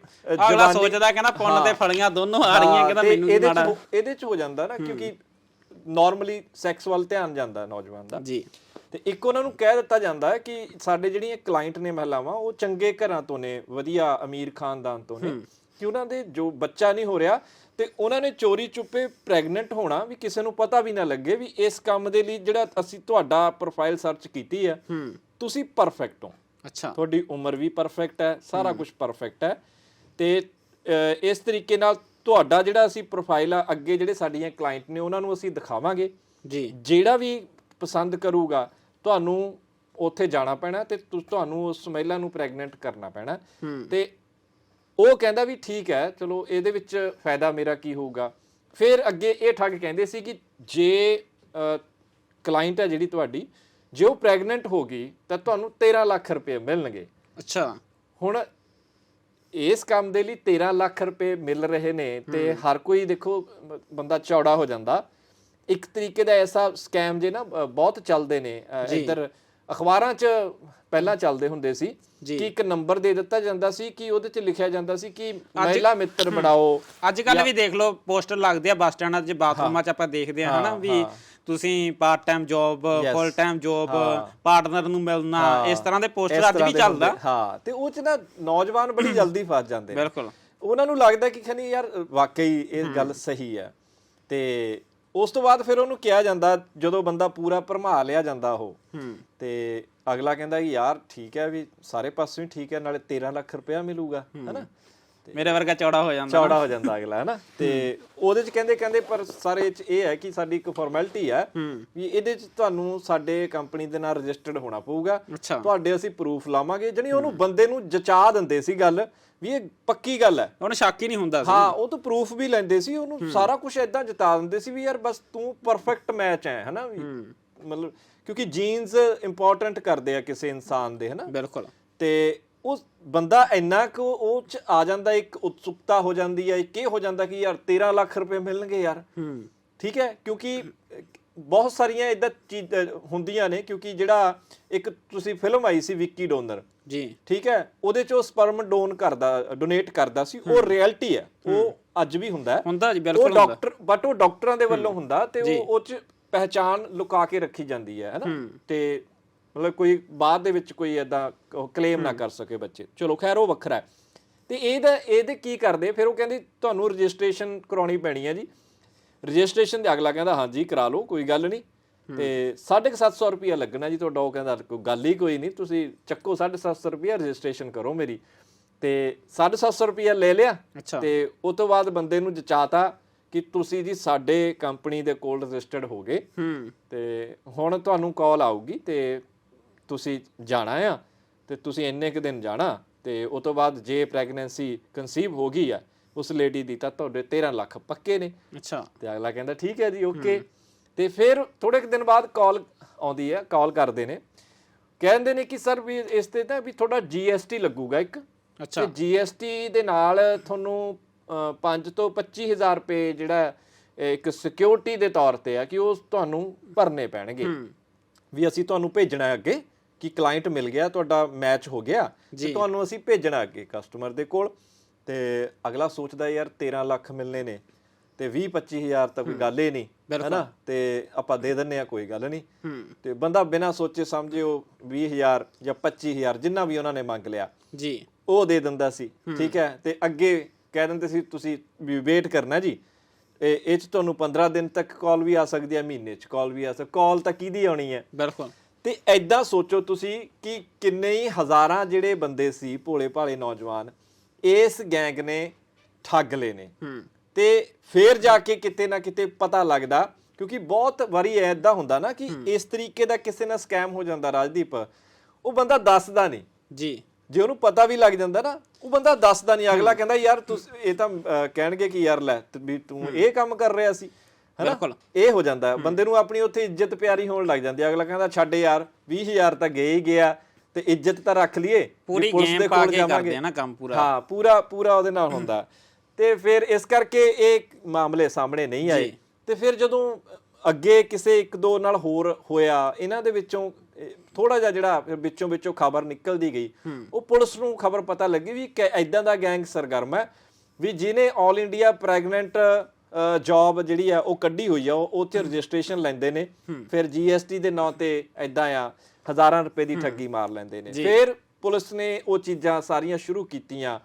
ਜਵਾਨੀ- ਸੋਚਦਾ ਕਹਿੰਦਾ ਪੁੰਨ ਤੇ। ਫਲੀਆਂ ਦੋਨੋਂ ਆ ਰਹੀਆਂ ਕਹਿੰਦਾ ਮੈਨੂੰ ਇਹਦੇ ਚ ਹੋ- ਇਹਦੇ ਚ ਹੋ ਜਾਂਦਾ ਨਾ ਕਿਉਂਕਿ ਨਾਰਮਲੀ ਸੈਕਸ ਵੱਲ ਧਿਆਨ ਜਾਂਦਾ ਨੌਜਵਾਨ ਦਾ। ਜੀ। ਤੇ ਇੱਕ ਉਹਨਾਂ ਨੂੰ ਕਹਿ ਦਿੱਤਾ ਜਾਂਦਾ ਹੈ ਕਿ ਸਾਡੇ ਜਿਹੜੀਆਂ ਕਲਾਇੰਟ ਨੇ ਮਹਿਲਾਵਾਂ ਉਹ ਚੰਗੇ ਘਰਾਂ ਤੋਂ ਨੇ ਵਧੀਆ ਅਮੀਰ ਖਾਨਦਾਨ ਤੋਂ ਨੇ। ਕਿ ਉਹਨਾਂ ਦੇ ਜੋ ਬੱਚਾ ਨਹੀਂ ਹੋ ਰਿਹਾ ਤੇ ਉਹਨਾਂ ਨੇ ਚੋਰੀ ਚੁੱਪੇ ਪ੍ਰੈਗਨੈਂਟ ਹੋਣਾ ਵੀ ਕਿਸੇ ਨੂੰ ਪਤਾ ਵੀ ਨਾ ਲੱਗੇ ਵੀ ਇਸ ਕੰਮ ਦੇ ਲਈ ਜਿਹੜਾ ਅਸੀਂ ਤੁਹਾਡਾ ਪ੍ਰੋਫਾਈਲ ਸਰਚ ਕੀਤੀ ਹੈ ਤੁਸੀਂ ਪਰਫੈਕਟ ਹੋ। ਅੱਛਾ। ਤੁਹਾਡੀ ਉਮਰ ਵੀ ਪਰਫੈਕਟ ਹੈ ਸਾਰਾ ਕੁਝ ਪਰਫੈਕਟ ਹੈ। ਤੇ ਇਸ ਤਰੀਕੇ ਨਾਲ ਤੁਹਾਡਾ ਜਿਹੜਾ ਅਸੀਂ ਪ੍ਰੋਫਾਈਲ ਆ ਅੱਗੇ ਜਿਹੜੇ ਸਾਡੀਆਂ ਕਲਾਇੰਟ ਨੇ ਉਹਨਾਂ ਨੂੰ ਅਸੀਂ ਦਿਖਾਵਾਂਗੇ। ਜੀ। ਜਿਹੜਾ ਵੀ ਪਸੰਦ ਕਰੂਗਾ ਤੁਹਾਨੂੰ ਉੱਥੇ ਜਾਣਾ ਪੈਣਾ ਤੇ ਤੁਹਾਨੂੰ ਉਸ ਮਹਿਲਾ ਨੂੰ ਪ੍ਰੈਗਨੈਂਟ ਕਰਨਾ ਪੈਣਾ। ਤੇ ਉਹ ਕਹਿੰਦਾ ਵੀ ਠੀਕ ਹੈ ਚਲੋ ਇਹਦੇ ਵਿੱਚ ਫਾਇਦਾ ਮੇਰਾ ਕੀ ਹੋਊਗਾ। ਫਿਰ ਅੱਗੇ ਇਹ ਠੱਗ ਕਹਿੰਦੇ ਸੀ ਕਿ ਜੇ ਕਲਾਇੰਟ ਹੈ ਜਿਹੜੀ ਤੁਹਾਡੀ ਜੇ ਉਹ ਪ੍ਰੈਗਨੈਂਟ ਹੋ ਗਈ ਤਾਂ ਤੁਹਾਨੂੰ 13 ਲੱਖ ਰੁਪਏ ਮਿਲਣਗੇ। ਅੱਛਾ। ਹੁਣ ਇਸ ਕੰਮ ਦੇ ਲਈ 13 ਲੱਖ ਰੁਪਏ ਮਿਲ ਰਹੇ ਨੇ ਤੇ ਹਰ ਕੋਈ ਦੇਖੋ ਬੰਦਾ ਚੌੜਾ ਹੋ ਜਾਂਦਾ। ਇੱਕ ਤਰੀਕੇ ਦਾ ਐਸਾ ਸਕੈਮ ਜੇ ਨਾ ਬਹੁਤ ਚੱਲਦੇ ਨੇ। ਇੱਧਰ ਅਖਬਾਰਾਂ 'ਚ ਪਹਿਲਾਂ ਚੱਲਦੇ ਹੁੰਦੇ ਸੀ ਕਿ ਇੱਕ ਨੰਬਰ ਦੇ ਦਿੱਤਾ ਜਾਂਦਾ ਸੀ ਕਿ ਉਹਦੇ 'ਚ ਲਿਖਿਆ ਜਾਂਦਾ ਸੀ ਕਿ ਮਹਿਲਾ ਮਿੱਤਰ ਬਣਾਓ। ਅੱਜ ਕੱਲ ਵੀ ਦੇਖ ਲਓ ਪੋਸਟਰ ਲੱਗਦੇ ਆ ਬੱਸ ਸਟੈਂਡਾਂ 'ਚ ਬਾਥਰੂਮਾਂ 'ਚ ਆਪਾਂ ਦੇਖਦੇ ਆ ਹਨਾ ਵੀ ਤੁਸੀਂ part time job full time job partner ਨੂੰ ਮਿਲਣਾ ਇਸ ਤਰ੍ਹਾਂ ਦੇ ਪੋਸਟਰ ਅੱਜ ਵੀ ਚੱਲਦਾ। ਹਾਂ ਤੇ ਉਹ 'ਚ ਨਾ ਨੌਜਵਾਨ ਬੜੀ ਜਲਦੀ ਫਸ ਜਾਂਦੇ ਨੇ। ਬਿਲਕੁਲ। ਉਹਨਾਂ ਨੂੰ ਲੱਗਦਾ ਕਿ ਖਨੀ ਯਾਰ ਵਾਕਈ ਇਹ ਗੱਲ ਸਹੀ ਹੈ। ਤੇ ਉਸ ਤੋਂ ਬਾਅਦ ਫਿਰ ਉਹਨੂੰ ਕਿਹਾ ਜਾਂਦਾ ਜਦੋਂ ਬੰਦਾ ਪੂਰਾ ਭਰਮਾ ਲਿਆ ਜਾਂਦਾ ਉਹ। ਤੇ ਅਗਲਾ ਕਹਿੰਦਾ ਕਿ ਯਾਰ ਠੀਕ ਹੈ ਵੀ ਸਾਰੇ ਪਾਸੋਂ ਹੀ ਠੀਕ ਹੈ ਨਾਲੇ 13 ਲੱਖ ਰੁਪਇਆ ਮਿਲੂਗਾ ਹੈਨਾ? ਮੇਰੇ ਵਰਗਾ ਚੌੜਾ ਹੋ ਜਾਂਦਾ ਚੌੜਾ ਹੋ ਜਾਂਦਾ ਅਗਲਾ ਹੈ ਨਾ ਤੇ ਉਹਦੇ ਚ ਕਹਿੰਦੇ ਕਹਿੰਦੇ ਪਰ ਸਾਰੇ ਚ ਇਹ ਹੈ ਕਿ ਸਾਡੀ ਇੱਕ ਫਾਰਮੈਲਿਟੀ ਹੈ ਵੀ ਇਹਦੇ ਚ ਤੁਹਾਨੂੰ ਸਾਡੇ ਕੰਪਨੀ ਦੇ ਨਾਲ ਰਜਿਸਟਰਡ ਹੋਣਾ ਪਊਗਾ। ਤੁਹਾਡੇ ਅਸੀਂ ਪ੍ਰੂਫ ਲਾਵਾਂਗੇ। ਜਣੀ ਉਹਨੂੰ ਬੰਦੇ ਨੂੰ ਜਚਾ ਦਿੰਦੇ ਸੀ ਗੱਲ ਵੀ ਇਹ ਪੱਕੀ ਗੱਲ ਹੈ। ਉਹਨੂੰ ਸ਼ੱਕ ਹੀ ਨਹੀਂ ਹੁੰਦਾ ਸੀ। ਹਾਂ ਉਹ ਤਾਂ ਪ੍ਰੂਫ ਵੀ ਲੈਂਦੇ ਸੀ ਉਹਨੂੰ ਸਾਰਾ ਕੁਝ ਇਦਾਂ ਜਤਾ ਦਿੰਦੇ ਸੀ ਵੀ ਯਾਰ ਬਸ ਤੂੰ ਪਰਫੈਕਟ ਮੈਚ ਹੈ ਹਨਾ? ਵੀ ਮਤਲਬ ਕਿਉਂਕਿ ਜੀਨਸ ਇੰਪੋਰਟੈਂਟ ਕਰਦੇ ਆ ਕਿਸੇ ਇਨਸਾਨ ਦੇ ਹਨਾ? ਬਿਲਕੁਲ। ਤੇ ਉਹ ਬੰਦਾ ਇੰਨਾ ਕੁ ਉਹ ਚ ਆ ਜਾਂਦਾ ਇੱਕ ਉਤਸੁਕਤਾ ਹੋ ਜਾਂਦੀ ਹੈ ਇਹ ਹੋ ਜਾਂਦਾ ਕਿ ਯਾਰ 13 ਲੱਖ ਰੁਪਏ ਮਿਲਣਗੇ ਯਾਰ। ਹੂੰ। ਠੀਕ ਹੈ? ਕਿਉਂਕਿ ਬਹੁਤ ਸਾਰੀਆਂ ਇਦਾਂ ਚੀਜ਼ ਹੁੰਦੀਆਂ ਨੇ ਕਿਉਂਕਿ ਜਿਹੜਾ ਇੱਕ ਤੁਸੀਂ ਫਿਲਮ ਆਈ ਸੀ ਵਿੱਕੀ ਡੋਨਰ। ਜੀ। ਠੀਕ ਹੈ? ਉਹਦੇ ਚ ਉਹ ਸਪਰਮ ਡੋਨ ਕਰਦਾ ਡੋਨੇਟ ਕਰਦਾ ਸੀ। ਉਹ ਰਿਐਲਿਟੀ ਹੈ। ਉਹ ਅੱਜ ਵੀ ਹੁੰਦਾ ਹੁੰਦਾ ਜੀ ਉਹ ਬਿਲਕੁਲ ਹੁੰਦਾ। ਡਾਕਟਰ ਬਟ ਉਹ ਡਾਕਟਰਾਂ ਦੇ ਵੱਲੋਂ ਹੁੰਦਾ ਤੇ ਉਹ ਉਹ ਚ ਪਹਿਚਾਨ ਲੁਕਾ ਕੇ ਰੱਖੀ ਜਾਂਦੀ ਹੈ ਹੈਨਾ ਤੇ ਮਤਲਬ ਕੋਈ ਬਾਅਦ ਦੇ ਵਿੱਚ ਕੋਈ ਐਦਾਂ ਕਲੇਮ ਨਾ ਕਰ ਸਕੇ ਬੱਚੇ। ਚਲੋ ਖੈਰ ਉਹ ਵੱਖਰਾ ਹੈ। ਤੇ ਇਹਦਾ ਇਹਦੇ ਕੀ ਕਰਦੇ? ਫਿਰ ਉਹ ਕਹਿੰਦੀ ਤੁਹਾਨੂੰ ਰਜਿਸਟ੍ਰੇਸ਼ਨ ਕਰਾਉਣੀ ਪੈਣੀ ਹੈ ਜੀ। ਰਜਿਸਟ੍ਰੇਸ਼ਨ ਦੇ ਅਗਲਾ ਕਹਿੰਦਾ ਹਾਂਜੀ ਕਰਾ ਲਓ ਕੋਈ ਗੱਲ ਨਹੀਂ। ਤੇ 750 ਰੁਪਿਆ ਲੱਗਣਾ ਜੀ ਤੁਹਾਡਾ। ਉਹ ਕਹਿੰਦਾ ਕੋਈ ਗੱਲ ਹੀ ਕੋਈ ਨਹੀਂ। ਤੁਸੀਂ ਚੱਕੋ 750 ਰੁਪਿਆ ਰਜਿਸਟ੍ਰੇਸ਼ਨ ਕਰੋ ਮੇਰੀ। ਤੇ 750 ਰੁਪਿਆ ਲੈ ਲਿਆ। ਤੇ ਉਸ ਤੋਂ ਬਾਅਦ ਬੰਦੇ ਨੂੰ ਜਚਾਤਾ ਕਿ ਤੁਸੀਂ ਜੀ ਸਾਡੇ ਕੰਪਨੀ ਦੇ ਕੋਲ ਰਜਿਸਟਰਡ ਹੋ ਗਏ। ਹੂੰ। ਤੇ ਹੁਣ ਤੁਹਾਨੂੰ ਕਾਲ ਆਊਗੀ ਤੇ ਤੁਸੀਂ ਜਾਣਾ ਆ ਤੇ ਤੁਸੀਂ ਇੰਨੇ ਕੁ ਦਿਨ ਜਾਣਾ ਤੇ ਉਸ ਤੋਂ ਬਾਅਦ ਜੇ ਪ੍ਰੈਗਨੈਂਸੀ ਕਨਸੀਵ ਹੋ ਗਈ ਆ ਉਸ ਲੇਡੀ ਦੀ ਤਾਂ ਤੁਹਾਡੇ 13 ਲੱਖ ਪੱਕੇ ਨੇ। ਅੱਛਾ। ਤੇ ਅਗਲਾ ਕਹਿੰਦਾ ਠੀਕ ਹੈ ਜੀ ਓਕੇ ਤੇ ਫਿਰ ਥੋੜੇ ਕੁ ਦਿਨ ਬਾਅਦ ਕਾਲ ਆਉਂਦੀ ਹੈ ਕਾਲ ਕਰਦੇ ਨੇ। ਕਹਿੰਦੇ ਨੇ ਕਿ ਸਰ ਵੀ ਇਸ ਤੇ ਤਾਂ ਵੀ ਤੁਹਾਡਾ GST ਲੱਗੂਗਾ ਇੱਕ। ਅੱਛਾ। ਤੇ GST ਦੇ ਨਾਲ ਤੁਹਾਨੂੰ 5 ਤੋਂ 25000 ਰੁਪਏ ਜਿਹੜਾ ਇੱਕ ਸਿਕਿਉਰਿਟੀ ਦੇ ਤੌਰ ਤੇ ਆ ਕਿ ਉਹ ਤੁਹਾਨੂੰ ਭਰਨੇ ਪੈਣਗੇ। ਵੀ ਅਸੀਂ ਤੁਹਾਨੂੰ ਭੇਜਣਾ ਹੈ ਅੱਗੇ। ਕਿ ਕਲਾਇੰਟ ਮਿਲ ਗਿਆ ਤੁਹਾਡਾ ਮੈਚ ਹੋ ਗਿਆ। ਤੇ ਤੁਹਾਨੂੰ ਅਸੀਂ ਭੇਜਣਾ ਅੱਗੇ ਕਸਟਮਰ ਦੇ ਕੋਲ। ਤੇ ਅਗਲਾ ਸੋਚਦਾ ਯਾਰ 13 ਲੱਖ ਮਿਲਨੇ ਨੇ ਤੇ 20 25000 ਤਾਂ ਕੋਈ ਗੱਲ ਹੀ ਨਹੀਂ ਹੈਨਾ? ਤੇ ਆਪਾਂ ਦੇ ਦਿੰਨੇ ਆ ਕੋਈ ਗੱਲ ਨਹੀਂ। ਤੇ ਬੰਦਾ ਬਿਨਾਂ ਸੋਚੇ ਸਮਝੇ ਉਹ 20000 ਜਾਂ 25000 ਜਿੰਨਾ ਵੀ ਉਹਨਾਂ ਨੇ ਮੰਗ ਲਿਆ ਜੀ। ਉਹ ਦੇ ਦਿੰਦਾ ਸੀ ਠੀਕ ਹੈ? ਤੇ ਅੱਗੇ ਕਹਿ ਦਿੰਦੇ ਸੀ ਤੁਸੀਂ ਵੀ ਵੇਟ ਕਰਨਾ ਜੀ। ਇਹ ਇਹ ਚ ਤੁਹਾਨੂੰ 15 ਦਿਨ ਤੱਕ ਕਾਲ ਵੀ ਆ ਸਕਦੀ ਹੈ ਮਹੀਨੇ ਚ ਕਾਲ ਵੀ ਆ ਸਕਦੀ ਕਾਲ ਤਾਂ ਕਿਹਦੀ ਆਉਣੀ ਹੈ? ਬਿਲਕੁਲ। ਤੇ ਐਦਾਂ ਸੋਚੋ ਤੁਸੀਂ ਕਿ ਕਿੰਨੇ ਹੀ ਹਜ਼ਾਰਾਂ ਜਿਹੜੇ ਬੰਦੇ ਸੀ ਭੋਲੇ ਭਾਲੇ ਨੌਜਵਾਨ ਇਸ ਗੈਂਗ ਨੇ ਠੱਗ ਲਏ ਨੇ। ਹੂੰ। ਤੇ ਫੇਰ ਜਾ ਕੇ ਕਿਤੇ ਨਾ ਕਿਤੇ ਪਤਾ ਲੱਗਦਾ ਕਿਉਂਕਿ ਬਹੁਤ ਵਾਰੀ ਐਦਾਂ ਹੁੰਦਾ ਨਾ ਕਿ ਇਸ ਤਰੀਕੇ ਦਾ ਕਿਸੇ ਨਾਲ ਸਕੈਮ ਹੋ ਜਾਂਦਾ ਰਾਜਦੀਪ ਉਹ ਬੰਦਾ ਦੱਸਦਾ ਨਹੀਂ। ਜੀ। ਜੇ ਉਹਨੂੰ ਪਤਾ ਵੀ ਲੱਗ ਜਾਂਦਾ ਨਾ ਉਹ ਬੰਦਾ ਦੱਸਦਾ ਨਹੀਂ। ਅਗਲਾ ਕਹਿੰਦਾ ਯਾਰ ਤੁਸੀਂ ਇਹ ਤਾਂ ਕਹਿਣਗੇ ਕਿ ਯਾਰ ਲੈ ਤੇ ਵੀ ਤੂੰ ਇਹ ਕੰਮ ਕਰ ਰਿਹਾ ਸੀ। ਬਿਲਕੁਲ। ਇਹ ਹੋ ਜਾਂਦਾ। ਬੰਦੇ ਨੂੰ ਆਪਣੀ ਉੱਥੇ ਇੱਜ਼ਤ ਪਿਆਰੀ ਹੋਣ ਲੱਗ ਜਾਂਦੀ ਹੈ ਅਗਲਾ ਕਹਿੰਦਾ ਛੱਡ ਯਾਰ 20000 ਤਾਂ ਗਏ ਹੀ ਗਿਆ ਤੇ ਇੱਜ਼ਤ ਤਾਂ ਰੱਖ ਲਈਏ ਪੂਰੀ ਦੇ ਪਾ ਕੇ। ਕਰਦੇ ਆ ਨਾ ਕੰਮ ਪੂਰਾ। ਹਾਂ ਪੂਰਾ ਪੂਰਾ ਉਹਦੇ ਨਾਲ ਹੁੰਦਾ ਤੇ ਫਿਰ ਇਸ ਕਰਕੇ ਇਹ ਮਾਮਲੇ ਸਾਹਮਣੇ ਨਹੀਂ ਆਏ। ਤੇ ਫਿਰ ਜਦੋਂ ਅੱਗੇ ਕਿਸੇ ਇੱਕ ਦੋ ਨਾਲ ਹੋਰ ਹੋਇਆ ਇਹਨਾਂ ਦੇ ਵਿੱਚੋਂ ਥੋੜਾ ਜਿਹਾ ਜਿਹੜਾ ਫਿਰ ਵਿੱਚੋਂ ਵਿੱਚੋਂ ਖਬਰ ਨਿਕਲਦੀ ਗਈ ਉਹ ਪੁਲਿਸ ਨੂੰ ਖਬਰ ਪਤਾ ਲੱਗੀ ਵੀ ਐਦਾਂ ਦਾ ਗੈਂਗ ਸਰਗਰਮ ਹੈ ਵੀ ਜਿਹਨੇ 올 ਇੰਡੀਆ ਪ੍ਰੈਗਨੈਂਟ ਜੌਬ ਜਿਹੜੀ ਆ ਉਹ ਕੱਢੀ ਹੋਈ ਆ ਉਹ ਉੱਥੇ ਰਜਿਸਟ੍ਰੇਸ਼ਨ ਲੈਂਦੇ ਨੇ। ਫਿਰ GST ਦੇ ਨਾਂ ਤੇ ਐਦਾਂ ਆ ਹਜ਼ਾਰਾਂ ਰੁਪਏ ਦੀ ਠੱਗੀ ਮਾਰ ਲੈਂਦੇ ਨੇ। ਫਿਰ ਪੁਲਿਸ ਨੇ ਉਹ ਚੀਜ਼ਾਂ ਸਾਰੀਆਂ ਸ਼ੁਰੂ ਕੀਤੀਆਂ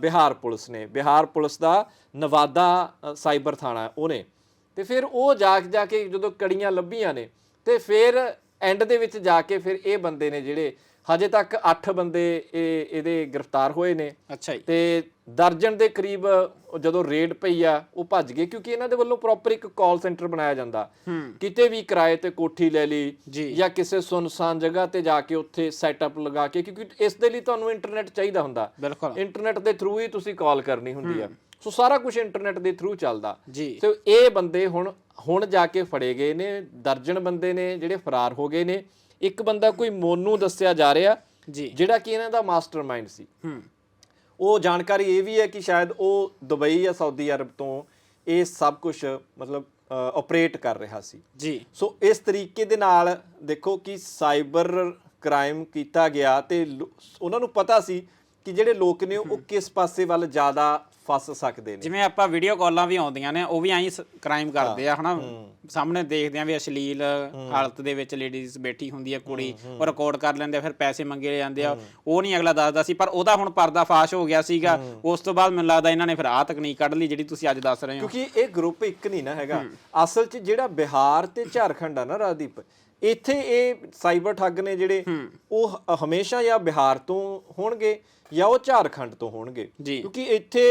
ਬਿਹਾਰ ਪੁਲਿਸ ਨੇ। ਬਿਹਾਰ ਪੁਲਿਸ ਦਾ ਨਵਾਦਾ ਸਾਈਬਰ ਥਾਣਾ ਉਹਨੇ। ਤੇ ਫਿਰ ਉਹ ਜਾ ਕੇ ਜਾ ਕੇ ਜਦੋਂ ਕੜੀਆਂ ਲੱਭੀਆਂ ਨੇ ਤੇ ਫਿਰ ਐਂਡ ਦੇ ਵਿੱਚ ਜਾ ਕੇ ਫਿਰ ਇਹ ਬੰਦੇ ਨੇ ਜਿਹੜੇ ਹਜੇ ਤੱਕ 8 ਬੰਦੇ ਇਹ ਇਹਦੇ ਗ੍ਰਿਫਤਾਰ ਹੋਏ ਨੇ। ਅੱਛਾ ਜੀ। ਤੇ ਦਰਜਨ ਦੇ ਕਰੀਬ ਜਦੋਂ ਰੇਡ ਪਈ ਆ ਉਹ ਭੱਜ ਗਏ ਕਿਉਂਕਿ ਇਹਨਾਂ ਦੇ ਵੱਲੋਂ ਪ੍ਰੋਪਰ ਇੱਕ ਕਾਲ ਸੈਂਟਰ ਬਣਾਇਆ ਜਾਂਦਾ। ਕਿਤੇ ਵੀ ਕਿਰਾਏ ਤੇ ਕੋਠੀ ਲੈ ਲਈ ਜੀ। ਕਿਸੇ ਸੁਨਸਾਨ ਜਗ੍ਹਾ ਤੇ ਜਾ ਕੇ ਉੱਥੇ ਸੈਟਅਪ ਲਗਾ ਕੇ ਕਿਉਂਕਿ ਇਸ ਦੇ ਲਈ ਤੁਹਾਨੂੰ ਇੰਟਰਨੈਟ ਚਾਹੀਦਾ ਹੁੰਦਾ। ਇੰਟਰਨੈਟ ਦੇ ਥਰੂ ਹੀ ਤੁਸੀਂ ਕਾਲ ਕਰਨੀ ਹੁੰਦੀ ਆ। ਸੋ ਸਾਰਾ ਕੁਝ ਇੰਟਰਨੈਟ ਦੇ ਥਰੂ ਚੱਲਦਾ। ਸੋ ਇਹ ਬੰਦੇ ਹੁਣ ਹੁਣ ਜਾ ਕੇ ਫੜੇ ਗਏ ਨੇ ਦਰਜਨ ਬੰਦੇ ਨੇ ਜਿਹੜੇ ਫਰਾਰ ਹੋ ਗਏ ਨੇ। ਇੱਕ ਬੰਦਾ ਕੋਈ ਮੋਨੂ ਦੱਸਿਆ ਜਾ ਰਿਹਾ ਜੀ। ਜਿਹੜਾ ਕਿ ਇਹਨਾਂ ਦਾ ਮਾਸਟਰਮਾਈਂਡ ਸੀ। ਹੂੰ। ਉਹ ਜਾਣਕਾਰੀ ਇਹ ਵੀ ਹੈ ਕਿ ਸ਼ਾਇਦ ਉਹ ਦੁਬਈ ਜਾਂ ਸਾਊਦੀ ਅਰਬ ਤੋਂ ਇਹ ਸਭ ਕੁਝ ਮਤਲਬ ਆਪਰੇਟ ਕਰ ਰਿਹਾ ਸੀ। ਜੀ। ਸੋ ਇਸ ਤਰੀਕੇ ਦੇ ਨਾਲ ਦੇਖੋ ਕਿ ਸਾਈਬਰ ਕ੍ਰਾਈਮ ਕੀਤਾ ਗਿਆ ਤੇ ਉਹਨਾਂ ਨੂੰ ਪਤਾ ਸੀ ਕਿ ਜਿਹੜੇ ਲੋਕ ਨੇ ਉਹ ਕਿਸ ਪਾਸੇ ਵੱਲ ਜ਼ਿਆਦਾ ਫਸ ਸਕਦੇ ਨੇ। ਜਿਵੇਂ ਆਪਾਂ ਵੀਡੀਓ ਕਾਲਾਂ ਵੀ ਆਉਂਦੀਆਂ ਨੇ ਉਹ ਵੀ ਐਂ ਕ੍ਰਾਈਮ ਕਰਦੇ ਆ ਹਨਾ? ਸਾਹਮਣੇ ਦੇਖਦੇ ਆ ਵੀ ਅਸ਼ਲੀਲ ਹਾਲਤ ਦੇ ਵਿੱਚ ਲੇਡੀਜ਼ ਬੈਠੀ ਹੁੰਦੀ ਆ ਕੁੜੀ ਉਹ ਰਿਕਾਰਡ ਕਰ ਲੈਂਦੇ ਆ ਫਿਰ ਪੈਸੇ ਮੰਗੇ ਜਾਂਦੇ ਆ। ਉਹ ਨਹੀਂ ਅਗਲਾ ਦੱਸਦਾ ਸੀ ਪਰ ਉਹਦਾ ਹੁਣ ਪਰਦਾ ਫਾਸ਼ ਹੋ ਗਿਆ ਸੀਗਾ। ਉਸ ਤੋਂ ਬਾਅਦ ਮੈਨੂੰ ਲੱਗਦਾ ਇਹਨਾਂ ਨੇ ਫਿਰ ਆਹ ਤਕਨੀਕ ਕੱਢ ਲਈ ਜਿਹੜੀ ਤੁਸੀਂ ਅੱਜ ਦੱਸ ਰਹੇ ਹੋ। ਕਿਉਂਕਿ ਇਹ ਗਰੁੱਪ ਇੱਕ ਨਹੀਂ ਨਾ ਹੈਗਾ। ਅਸਲ 'ਚ ਜਿਹੜਾ ਬਿਹਾਰ ਤੇ ਝਾਰਖੰਡ ਆ ਨਾ ਰਾਜਦੀਪ ਇੱਥੇ ਇਹ ਸਾਈਬਰ ਠੱਗ ਨੇ ਜਿਹੜੇ ਉਹ ਹਮੇਸ਼ਾ ਜਾਂ ਬਿਹਾਰ ਤੋਂ ਹੋਣਗੇ। ਜਾਂ ਉਹ ਝਾਰਖੰਡ ਤੋਂ ਹੋਣਗੇ। ਕਿਉਂਕਿ ਇੱਥੇ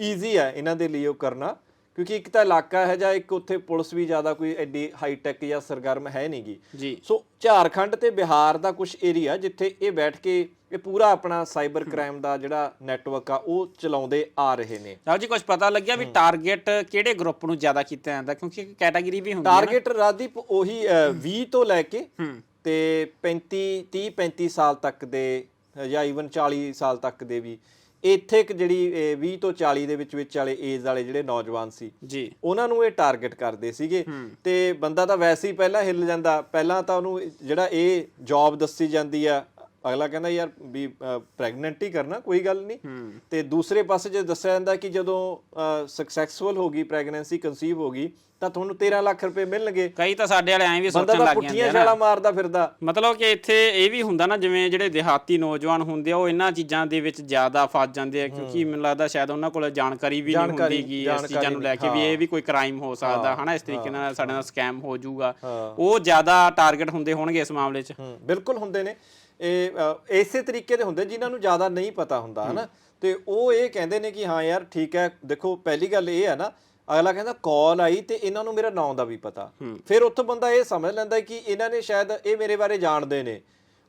ਈਜ਼ੀ ਹੈ ਇਹਨਾਂ ਦੇ ਲਈ ਉਹ ਕਰਨਾ। ਕਿਉਂਕਿ ਇੱਕ ਤਾਂ ਇਲਾਕਾ ਹੈ ਜਾਂ ਇੱਕ ਉੱਥੇ ਪੁਲਿਸ ਵੀ ਜ਼ਿਆਦਾ ਕੋਈ ਐਡੀ ਹਾਈ ਟੈਕ ਜਾਂ ਸਰਗਰਮ ਹੈ ਨਹੀਂਗੀ ਸੋ ਝਾਰਖੰਡ ਤੇ ਬਿਹਾਰ ਦਾ ਕੁਝ ਏਰੀਆ ਜਿੱਥੇ ਇਹ ਬੈਠ ਕੇ ਇਹ ਪੂਰਾ ਆਪਣਾ ਸਾਈਬਰ ਕ੍ਰਾਈਮ ਦਾ ਜਿਹੜਾ ਨੈਟਵਰਕ ਆ ਉਹ ਚਲਾਉਂਦੇ ਆ ਰਹੇ ਨੇ। ਰਾਹੁਲ ਜੀ ਕੁਝ ਪਤਾ ਲੱਗਿਆ ਵੀ ਟਾਰਗੇਟ ਕਿਹੜੇ ਗਰੁੱਪ ਨੂੰ ਜ਼ਿਆਦਾ ਕੀਤਾ ਜਾਂਦਾ ਕਿਉਂਕਿ ਇੱਕ ਕੈਟਾਗਰੀ ਵੀ ਹੁੰਦੀ ਹੈ ਟਾਰਗੇਟ ਰਾਦੀਪ ਉਹੀ ਅ, 20 ਤੋਂ ਲੈ ਕੇ ਤੇ 35 30 35 ਸਾਲ ਤੱਕ ਦੇ ਜਾਂ ਈਵਨ 40 ਸਾਲ ਤੱਕ ਦੇ ਵੀ। ਇੱਥੇ ਇੱਕ ਜਿਹੜੀ ਅ, 20 ਤੋਂ 40 ਦੇ ਵਿੱਚ ਵਿੱਚ ਵਾਲੇ ਏਜ ਵਾਲੇ ਜਿਹੜੇ ਨੌਜਵਾਨ ਸੀ ਜੀ। ਉਹਨਾਂ ਨੂੰ ਇਹ ਟਾਰਗੇਟ ਕਰਦੇ ਸੀਗੇ। ਤੇ ਬੰਦਾ ਤਾਂ ਵੈਸੇ ਹੀ ਪਹਿਲਾਂ ਹਿੱਲ ਜਾਂਦਾ। ਪਹਿਲਾਂ ਤਾਂ ਉਹਨੂੰ ਜਿਹੜਾ ਇਹ ਜੌਬ ਦੱਸੀ ਜਾਂਦੀ ਆ ਅਗਲਾ ਕਹਿੰਦਾ ਯਾਰ ਵੀ ਪ੍ਰੈਗਨੈਂਟ ਹੀ ਕਰਨਾ ਕੋਈ ਗੱਲ ਨਹੀਂ। ਤੇ ਦੂਸਰੇ ਪਾਸੇ ਜੇ ਦੱਸਿਆ ਜਾਂਦਾ ਕਿ ਜਦੋਂ ਸਕਸੈਸਫੁਲ ਹੋ ਗਈ ਪ੍ਰੈਗਨੈਂਸੀ ਕਨਸੀਵ ਹੋ ਗਈ ਤਾਂ ਤੁਹਾਨੂੰ 13 ਲੱਖ ਰੁਪਏ ਮਿਲਣਗੇ। ਕਈ ਤਾਂ ਸਾਡੇ ਵਾਲੇ ਐਂ ਵੀ ਬੰਦਾ ਸੋਚਣ ਤਾਂ ਲੱਗ ਪੁੱਠੀਆਂ ਜਾਂਦੇ ਆ ਨਾ। ਛਾਲਾਂ ਮਾਰਦਾ ਫਿਰਦਾ। ਮਤਲਬ ਕਿ ਇੱਥੇ ਇਹ ਵੀ ਹੁੰਦਾ ਨਾ ਜਿਵੇਂ ਜਿਹੜੇ ਦਿਹਾਤੀ ਨੌਜਵਾਨ ਹੁੰਦੇ ਆ ਉਹ ਇਹਨਾਂ ਚੀਜ਼ਾਂ ਦੇ ਵਿੱਚ ਜ਼ਿਆਦਾ ਫਸ ਜਾਂਦੇ ਆ ਕਿਉਂਕਿ ਮੈਨੂੰ ਲੱਗਦਾ ਸ਼ਾਇਦ ਉਹਨਾਂ ਕੋਲ ਜਾਣਕਾਰੀ ਵੀ ਨਹੀਂ ਜਾਣਕਾਰੀ- ਹੁੰਦੀ ਕਿ ਇਸ ਚੀਜ਼ਾਂ ਨੂੰ ਲੈ ਕੇ ਵੀ। ਇਹ ਵੀ ਕੋਈ ਕ੍ਰਾਈਮ ਹੋ ਸਕਦਾ ਹਨਾ? ਇਸ ਤਰੀਕੇ ਨਾਲ ਸਾਡੇ ਨਾਲ ਸਕੈਮ ਹੋ ਜਾਊਗਾ। ਉਹ ਜ਼ਿਆਦਾ ਟਾਰਗੇਟ ਹੁੰਦੇ ਹੋਣਗੇ ਇਸ ਮਾਮਲੇ 'ਚ। ਹੂੰ ਬਿਲਕੁਲ ਹੁੰਦੇ ਨੇ। ਇਹ ਅ, ਇਸੇ ਤਰੀਕੇ ਦੇ ਹੁੰਦੇ ਜਿਨ੍ਹਾਂ ਨੂੰ ਜ਼ਿਆਦਾ ਨਹੀਂ ਪਤਾ ਹੁੰਦਾ ਹਨਾ? ਤੇ ਉਹ ਇਹ ਕਹਿੰਦੇ ਨੇ ਕਿ ਹਾਂ ਯਾਰ ਠੀਕ ਹੈ ਦੇਖੋ ਪਹਿਲੀ ਗੱਲ ਇਹ ਹੈ ਨਾ ਅਗਲਾ ਕਹਿੰਦਾ ਕਾਲ ਆਈ ਤੇ ਇਹਨਾਂ ਨੂੰ ਮੇਰਾ ਨਾਮ ਦਾ ਵੀ ਪਤਾ। ਫਿਰ ਉੱਥੋਂ ਬੰਦਾ ਇਹ ਸਮਝ ਲੈਂਦਾ ਕਿ ਇਹਨਾਂ ਨੇ ਸ਼ਾਇਦ ਇਹ ਮੇਰੇ ਬਾਰੇ ਜਾਣਦੇ ਨੇ।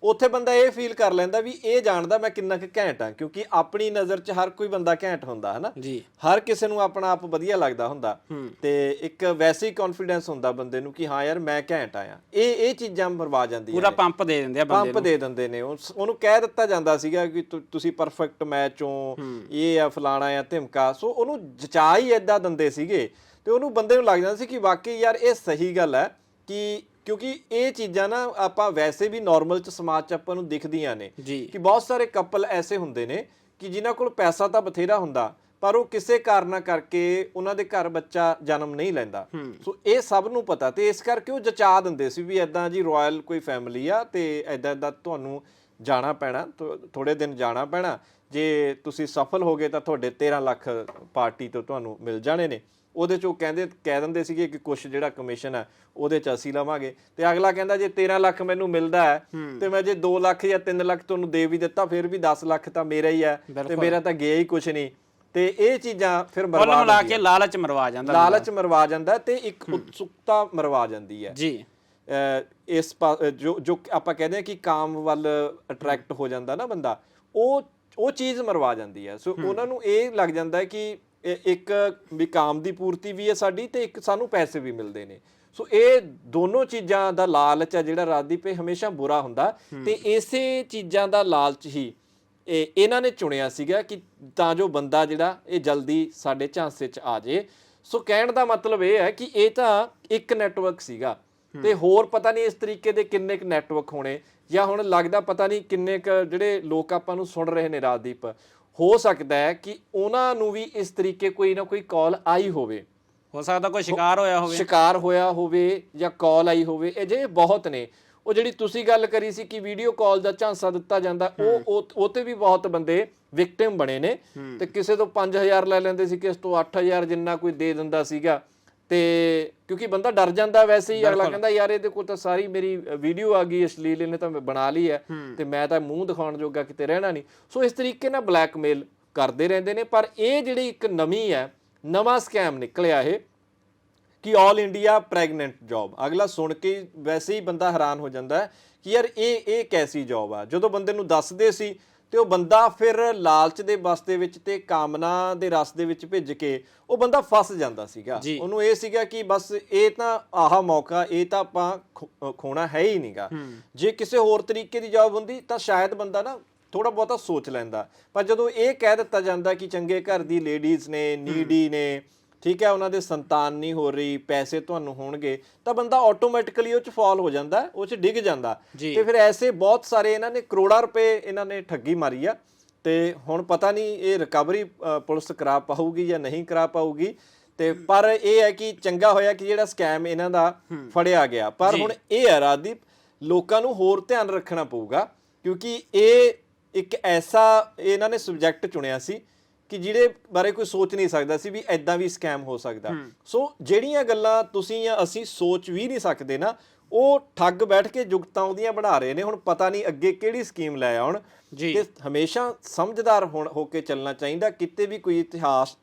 ਉੱਥੇ ਬੰਦਾ ਇਹ ਫੀਲ ਕਰ ਲੈਂਦਾ ਵੀ ਇਹ ਜਾਣਦਾ ਮੈਂ ਕਿੰਨਾ ਕੁ ਘੈਂਟ ਆ ਕਿਉਂਕਿ ਆਪਣੀ ਨਜ਼ਰ 'ਚ ਹਰ ਕੋਈ ਬੰਦਾ ਘੈਂਟ ਹੁੰਦਾ ਹਨਾ? ਜੀ। ਹਰ ਕਿਸੇ ਨੂੰ ਆਪਣਾ ਆਪ ਵਧੀਆ ਲੱਗਦਾ ਹੁੰਦਾ। ਤੇ ਇੱਕ ਵੈਸੇ ਹੀ ਕੌਨਫੀਡੈਂਸ ਹੁੰਦਾ ਬੰਦੇ ਨੂੰ ਕਿ ਹਾਂ ਯਾਰ ਮੈਂ ਘੈਂਟ ਆਇਆ। ਇਹ ਇਹ ਚੀਜ਼ਾਂ ਮਰਵਾ ਜਾਂਦੀਆਂ ਪੂਰਾ ਨੇ। ਪੰਪ ਦੇ ਦਿੰਦੇ ਆ ਬੰਦੇ ਪੰਪ ਦੇ ਦਿੰਦੇ ਨੇ। ਉਹਨੂੰ ਕਹਿ ਦਿੱਤਾ ਜਾਂਦਾ ਸੀਗਾ ਕਿ ਤੁਸੀਂ ਪਰਫੈਕਟ ਮੈਚ ਹੋ ਇਹ ਆ ਫਲਾਣਾ ਆ ਧਮਕਾ। ਸੋ ਉਹਨੂੰ ਜਚਾ ਹੀ ਏਦਾਂ ਦਿੰਦੇ ਸੀਗੇ ਤੇ ਉਹਨੂੰ ਬੰਦੇ ਨੂੰ ਲੱਗ ਜਾਂਦਾ ਸੀ ਕਿ ਵਾਕਈ ਯਾਰ ਇਹ ਸਹੀ ਗੱਲ ਹੈ ਕਿ ਕਿਉਂਕਿ ਇਹ ਚੀਜ਼ਾਂ ਨਾ ਆਪਾਂ ਵੈਸੇ ਵੀ ਨਾਰਮਲ ਚ ਸਮਾਜ ਚ ਆਪਾਂ ਨੂੰ ਦਿਖਦੀਆਂ ਨੇ ਕਿ ਬਹੁਤ ਸਾਰੇ ਕਪਲ ਐਸੇ ਹੁੰਦੇ ਨੇ ਕਿ ਜਿਨ੍ਹਾਂ ਕੋਲ ਪੈਸਾ ਤਾਂ ਬਥੇਰਾ ਹੁੰਦਾ ਪਰ ਉਹ ਕਿਸੇ ਕਾਰਨਾ ਕਰਕੇ ਉਹਨਾਂ ਦੇ ਘਰ ਬੱਚਾ ਜਨਮ ਨਹੀਂ ਲੈਂਦਾ। ਸੋ ਇਹ ਸਭ ਨੂੰ ਪਤਾ ਤੇ ਇਸ ਕਰਕੇ ਉਹ ਜਚਾ ਦਿੰਦੇ ਸੀ ਵੀ ਐਦਾਂ ਜੀ ਰਾਇਲ ਕੋਈ ਫੈਮਿਲੀ ਆ ਤੇ ਐਦਾਂ ਐਦਾਂ ਤੁਹਾਨੂੰ ਜਾਣਾ ਪੈਣਾ ਥੋੜੇ ਦਿਨ ਜਾਣਾ ਪੈਣਾ। ਜੇ ਤੁਸੀਂ ਸਫਲ ਹੋਗੇ ਤਾਂ ਤੁਹਾਡੇ 13 ਲੱਖ ਪਾਰਟੀ ਤੋਂ ਤੁਹਾਨੂੰ ਮਿਲ ਜਾਣੇ ਨੇ। ਉਹਦੇ ਚ ਉਹ ਕਹਿੰਦੇ ਕਹਿ ਦਿੰਦੇ ਸੀਗੇ ਕਿ ਕੁਝ ਜਿਹੜਾ ਕਮਿਸ਼ਨ ਹੈ ਉਹਦੇ ਚ ਅਸੀਂ ਲਵਾਂਗੇ। ਤੇ ਅਗਲਾ ਕਹਿੰਦਾ ਜੇ 13 ਲੱਖ ਮੈਨੂੰ ਮਿਲਦਾ ਹੈ ਤੇ ਮੈਂ ਜੇ 2 ਲੱਖ ਜਾਂ 3 ਲੱਖ ਤੁਹਾਨੂੰ ਦੇ ਵੀ ਦਿੱਤਾ ਫਿਰ ਵੀ 10 ਲੱਖ ਤਾਂ ਮੇਰਾ ਹੀ ਹੈ ਤੇ ਮੇਰਾ ਤਾਂ ਗਿਆ ਹੀ ਕੁਝ ਨਹੀਂ। ਤੇ ਇਹ ਚੀਜ਼ਾਂ ਫਿਰ ਬਰਬਾਦ ਮਿਲਾ ਹੁੰਦੀਆਂ। ਕੇ ਲਾਲਚ ਮਰਵਾ ਜਾਂਦਾ ਲਾਲਚ ਮਰਵਾ ਜਾਂਦਾ ਤੇ ਇੱਕ ਉਤਸੁਕਤਾ ਮਰਵਾ ਜਾਂਦੀ ਹੈ। ਜੀ। ਇਸ ਜੋ ਜੋ ਆਪਾਂ ਕਹਿੰਦੇ ਆ ਕਿ ਕਾਮ ਵੱਲ ਅਟਰੈਕਟ ਹੋ। ਜਾਂਦਾ ਨਾ ਬੰਦਾ ਉਹ ਉਹ ਚੀਜ਼ ਮਰਵਾ ਜਾਂਦੀ ਹੈ। ਸੋ ਉਹਨਾਂ ਨੂੰ ਇਹ ਲੱਗ ਜਾਂਦਾ ਹੈ ਕਿ ਇੱਕ ਵੀ ਕਾਮ ਦੀ ਪੂਰਤੀ ਵੀ ਹੈ ਸਾਡੀ ਤੇ ਇੱਕ ਸਾਨੂੰ ਪੈਸੇ ਵੀ ਮਿਲਦੇ ਨੇ। ਸੋ ਇਹ ਦੋਨੋਂ ਚੀਜ਼ਾਂ ਦਾ ਲਾਲਚ ਹੈ ਜਿਹੜਾ ਰਾਜਦੀਪ ਇਹ ਹਮੇਸ਼ਾ ਬੁਰਾ ਹੁੰਦਾ। ਤੇ ਇਸੇ ਚੀਜ਼ਾਂ ਦਾ ਲਾਲਚ ਹੀ ਇਹ ਇਹਨਾਂ ਨੇ ਚੁਣਿਆ ਸੀਗਾ ਕਿ ਤਾਂ ਜੋ ਬੰਦਾ ਜਿਹੜਾ ਇਹ ਜਲਦੀ ਸਾਡੇ ਝਾਂਸੇ 'ਚ ਆ ਜੇ ਸੋ ਕਹਿਣ ਦਾ ਮਤਲਬ ਇਹ ਹੈ ਕਿ ਇਹ ਤਾਂ ਇੱਕ ਨੈਟਵਰਕ ਸੀਗਾ। ਤੇ ਹੋਰ ਪਤਾ ਨਹੀਂ ਇਸ ਤਰੀਕੇ ਦੇ ਕਿੰਨੇ ਕੁ ਨੈਟਵਰਕ ਹੋਣੇ ਜਾਂ ਹੁਣ ਲੱਗਦਾ ਪਤਾ ਨਹੀਂ ਕਿੰਨੇ ਕੁ ਜਿਹੜੇ ਲੋਕ ਆਪਾਂ ਨੂੰ ਸੁਣ ਰਹੇ ਨੇ ਰਾਜਦੀਪ। ਹੋ ਸਕਦਾ ਹੈ ਕਿ ਉਹਨਾਂ ਨੂੰ ਵੀ ਇਸ ਤਰੀਕੇ ਕੋਈ ਨਾ ਕੋਈ ਕਾਲ ਆਈ ਹੋਵੇ। ਹੋ ਸਕਦਾ ਕੋਈ ਸ਼ਿਕਾਰ ਹੋਇਆ ਹੋਵੇ। ਸ਼ਿਕਾਰ ਹੋਇਆ ਹੋਵੇ ਜਾਂ ਕਾਲ ਆਈ ਹੋਵੇ ਇਹ ਜੇ ਬਹੁਤ ਨੇ। ਉਹ ਜਿਹੜੀ ਤੁਸੀਂ ਗੱਲ ਕਰੀ ਸੀ ਕਿ ਵੀਡੀਓ ਕਾਲ ਦਾ ਝਾਂਸਾ ਦਿੱਤਾ ਜਾਂਦਾ ਉਹ ਉਹ- ਤੇ ਵੀ ਬਹੁਤ ਬੰਦੇ ਵਿਕਟਿਮ ਬਣੇ ਨੇ। ਤੇ ਕਿਸੇ ਤੋਂ 5000 ਲੈ ਲੈਂਦੇ ਸੀ ਕਿਸ ਤੋਂ 8000 ਜਿੰਨਾ ਕੋਈ ਦੇ ਦਿੰਦਾ ਸੀਗਾ। ਤੇ ਕਿਉਂਕਿ ਬੰਦਾ ਡਰ ਜਾਂਦਾ ਵੈਸੇ ਹੀ ਅਗਲਾ ਕਹਿੰਦਾ ਯਾਰ ਇਹਦੇ ਕੋਲ ਤਾਂ ਸਾਰੀ ਮੇਰੀ ਵੀਡੀਓ ਆ ਗਈ ਅਸ਼ਲੀਲ ਇਹਨੇ ਤਾਂ ਮੈਂ ਬਣਾ ਲਈ ਹੈ ਤੇ ਮੈਂ ਤਾਂ ਮੂੰਹ ਦਿਖਾਉਣ ਜੋਗਾ ਕਿਤੇ ਰਹਿਣਾ ਨਹੀਂ। ਸੋ ਇਸ ਤਰੀਕੇ ਨਾਲ ਬਲੈਕਮੇਲ ਕਰਦੇ ਰਹਿੰਦੇ ਨੇ ਪਰ ਇਹ ਜਿਹੜੀ ਇੱਕ ਨਵੀਂ ਹੈ ਨਵਾਂ ਸਕੈਮ ਨਿਕਲਿਆ ਇਹ ਕਿ 올 ਇੰਡੀਆ ਪ੍ਰੈਗਨੈਂਟ ਜੌਬ ਅਗਲਾ ਸੁਣ ਕੇ ਵੈਸੇ ਹੀ ਬੰਦਾ ਹੈਰਾਨ ਹੋ ਜਾਂਦਾ ਕਿ ਯਾਰ ਇਹ ਇਹ ਕੈਸੀ ਜੌਬ ਆ? ਜਦੋਂ ਬੰਦੇ ਨੂੰ ਦੱਸਦੇ ਸੀ ਤੇ ਉਹ ਬੰਦਾ ਫਿਰ ਲਾਲਚ ਦੇ ਬਸ ਦੇ ਵਿੱਚ ਤੇ ਕਾਮਨਾ ਦੇ ਰਸ ਦੇ ਵਿੱਚ ਭਿੱਜ ਕੇ ਉਹ ਬੰਦਾ ਫਸ ਜਾਂਦਾ ਸੀਗਾ। ਉਹਨੂੰ ਇਹ ਸੀਗਾ ਕਿ ਬਸ ਇਹ ਤਾਂ ਆਹਾ ਮੌਕਾ ਇਹ ਤਾਂ ਆਪਾਂ ਖੋਣਾ ਹੈ ਹੀ ਨਹੀਂਗਾ ਜੇ ਕਿਸੇ ਹੋਰ ਤਰੀਕੇ ਦੀ ਜੌਬ ਹੁੰਦੀ ਤਾਂ ਸ਼ਾਇਦ ਬੰਦਾ ਨਾ ਥੋੜਾ ਬਹੁਤਾ ਸੋਚ ਲੈਂਦਾ। ਪਰ ਜਦੋਂ ਇਹ ਕਹਿ ਦਿੱਤਾ ਜਾਂਦਾ ਕਿ ਚੰਗੇ ਘਰ ਦੀ ਲੇਡੀਜ਼ ਨੇ ਨੀਡੀ ਨੇ ਠੀਕ ਹੈ ਉਹਨਾਂ ਦੇ ਸੰਤਾਨ ਨਹੀਂ ਹੋ ਰਹੀ ਪੈਸੇ ਤੁਹਾਨੂੰ ਹੋਣਗੇ ਤਾਂ ਬੰਦਾ ਆਟੋਮੈਟਿਕਲੀ ਉਹ ਚ ਫਾਲ ਹੋ ਜਾਂਦਾ ਉਹ ਚ ਡਿੱਗ ਜਾਂਦਾ। ਤੇ ਫਿਰ ਐਸੇ ਬਹੁਤ ਸਾਰੇ ਇਹਨਾਂ ਨੇ ਕਰੋੜਾਂ ਰੁਪਏ ਇਹਨਾਂ ਨੇ ਠੱਗੀ ਮਾਰੀ ਆ ਤੇ ਹੁਣ ਪਤਾ ਨਹੀਂ ਇਹ ਰਿਕਵਰੀ ਪੁਲਿਸ ਕਰਾ ਪਾਊਗੀ ਜਾਂ ਨਹੀਂ ਕਰਾ ਪਾਊਗੀ। ਤੇ ਪਰ ਇਹ ਹੈ ਕਿ ਚੰਗਾ ਹੋਇਆ ਕਿ ਜਿਹੜਾ ਸਕੈਮ ਇਹਨਾਂ ਦਾ ਫੜਿਆ ਗਿਆ। ਪਰ ਹੁਣ ਇਹ ਹੈ ਰਾਦੀਪ ਲੋਕਾਂ ਨੂੰ ਹੋਰ ਧਿਆਨ ਰੱਖਣਾ ਪਊਗਾ ਕਿਉਂਕਿ ਇਹ ਇੱਕ ਐਸਾ ਇਹਨਾਂ ਨੇ ਸਬਜੈਕਟ ਚੁਣਿਆ ਸੀ ਕਿ ਜਿਹੜੇ ਬਾਰੇ ਕੋਈ ਸੋਚ ਨਹੀਂ ਸਕਦਾ ਸੀ ਵੀ ਐਦਾਂ ਵੀ ਸਕੈਮ ਹੋ ਸਕਦਾ। ਸੋ ਜਿਹੜੀਆਂ ਗੱਲਾਂ ਤੁਸੀਂ ਜਾਂ ਅਸੀਂ ਸੋਚ ਵੀ ਨਹੀਂ ਸਕਦੇ ਨਾ ਉਹ ਠੱਗ ਬੈਠ ਕੇ ਜੁਗਤਾਂ ਉਹਦੀਆਂ ਬਣਾ ਰਹੇ ਨੇ। ਹੁਣ ਪਤਾ ਨਹੀਂ ਅੱਗੇ ਕਿਹੜੀ ਸਕੀਮ ਲੈ ਆਉਣ। ਜੀ। ਤੇ ਹਮੇਸ਼ਾ ਸਮਝਦਾਰ ਹੋਣ- ਹੋ ਕੇ ਚੱਲਣਾ ਚਾਹੀਦਾ। ਕਿਤੇ ਵੀ ਕੋਈ ਇਤਿਹਾਸ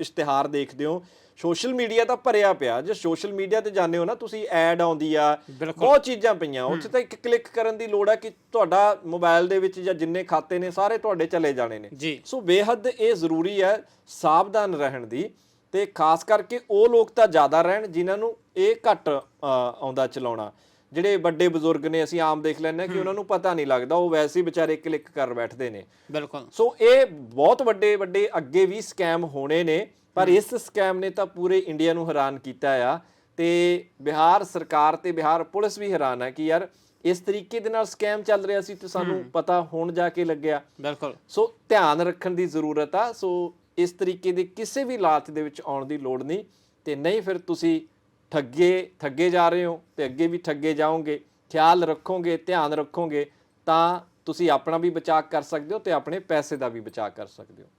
ਇਸ਼ਤਿਹਾਰ ਦੇਖਦੇ ਹੋ ਸੋਸ਼ਲ ਮੀਡੀਆ ਤਾਂ ਭਰਿਆ ਪਿਆ। ਜੇ ਸੋਸ਼ਲ ਮੀਡੀਆ ਤੇ ਜਾਂਦੇ ਹੋ ਨਾ ਤੁਸੀਂ ਐਡ ਆਉਂਦੀ ਆ। ਬਹੁਤ ਚੀਜ਼ਾਂ ਪਈਆਂ। ਉੱਥੇ ਤਾਂ ਇੱਕ ਕਲਿੱਕ ਕਰਨ ਦੀ ਲੋੜ ਆ ਕਿ ਤੁਹਾਡਾ ਮੋਬਾਈਲ ਦੇ ਵਿੱਚ ਜਾਂ ਜਿੰਨੇ ਖਾਤੇ ਨੇ ਸਾਰੇ ਤੁਹਾਡੇ ਚਲੇ ਜਾਣੇ ਨੇ। ਸੋ ਬੇਹੱਦ ਇਹ ਜ਼ਰੂਰੀ ਹੈ ਸਾਵਧਾਨ ਰਹਿਣ ਦੀ ਤੇ ਖਾਸ ਕਰਕੇ ਉਹ ਲੋਕ ਤਾਂ ਜ਼ਿਆਦਾ ਰਹਿਣ ਜਿਨ੍ਹਾਂ ਨੂੰ ਇਹ ਘੱਟ ਆਉਂਦਾ ਚਲਾਉਣਾ। ਜਿਹੜੇ ਵੱਡੇ ਬਜ਼ੁਰਗ ਨੇ ਅਸੀਂ ਆਮ ਦੇਖ ਲੈਂਦੇ ਕਿ ਉਹਨਾਂ ਨੂੰ ਪਤਾ ਨਹੀਂ ਲੱਗਦਾ ਉਹ ਵੈਸੇ ਹੀ ਵਿਚਾਰੇ ਕਲਿੱਕ ਕਰ ਬੈਠਦੇ ਨੇ। ਬਿਲਕੁਲ। ਸੋ ਇਹ ਬਹੁਤ ਵੱਡੇ ਵੱਡੇ ਅੱਗੇ ਵੀ ਸਕੈਮ ਹੋਣੇ ਨੇ। ਪਰ ਇਸ ਸਕੈਮ ਨੇ ਤਾਂ ਪੂਰੇ ਇੰਡੀਆ ਨੂੰ ਹੈਰਾਨ ਕੀਤਾ ਆ ਤੇ ਬਿਹਾਰ ਸਰਕਾਰ ਤੇ ਬਿਹਾਰ ਪੁਲਿਸ ਵੀ ਹੈਰਾਨ ਹੈ ਕਿ ਯਾਰ ਇਸ ਤਰੀਕੇ ਦੇ ਨਾਲ ਸਕੈਮ ਚੱਲ ਰਿਹਾ ਸੀ ਤੇ ਸਾਨੂੰ ਪਤਾ ਹੁਣ ਜਾ ਕੇ ਲੱਗਿਆ। ਬਿਲਕੁਲ। ਸੋ ਧਿਆਨ ਰੱਖਣ ਦੀ ਜ਼ਰੂਰਤ ਆ ਸੋ ਇਸ ਤਰੀਕੇ ਦੇ ਕਿਸੇ ਵੀ ਲਾਲਚ ਦੇ ਵਿੱਚ ਆਉਣ ਦੀ ਲੋੜ ਨਹੀਂ ਤੇ ਨਹੀਂ ਫਿਰ ਤੁਸੀਂ ਠੱਗੇ ਠੱਗੇ ਜਾ ਰਹੇ ਹੋ ਤੇ ਅੱਗੇ ਵੀ ਠੱਗੇ ਜਾਓਗੇ ਖਿਆਲ ਰੱਖੋਗੇ ਧਿਆਨ ਰੱਖੋਗੇ ਤਾਂ ਤੁਸੀਂ ਆਪਣਾ ਵੀ ਬਚਾਅ ਕਰ ਸਕਦੇ ਹੋ ਤੇ ਆਪਣੇ ਪੈਸੇ ਦਾ ਵੀ ਬਚਾਅ ਕਰ ਸਕਦੇ ਹੋ।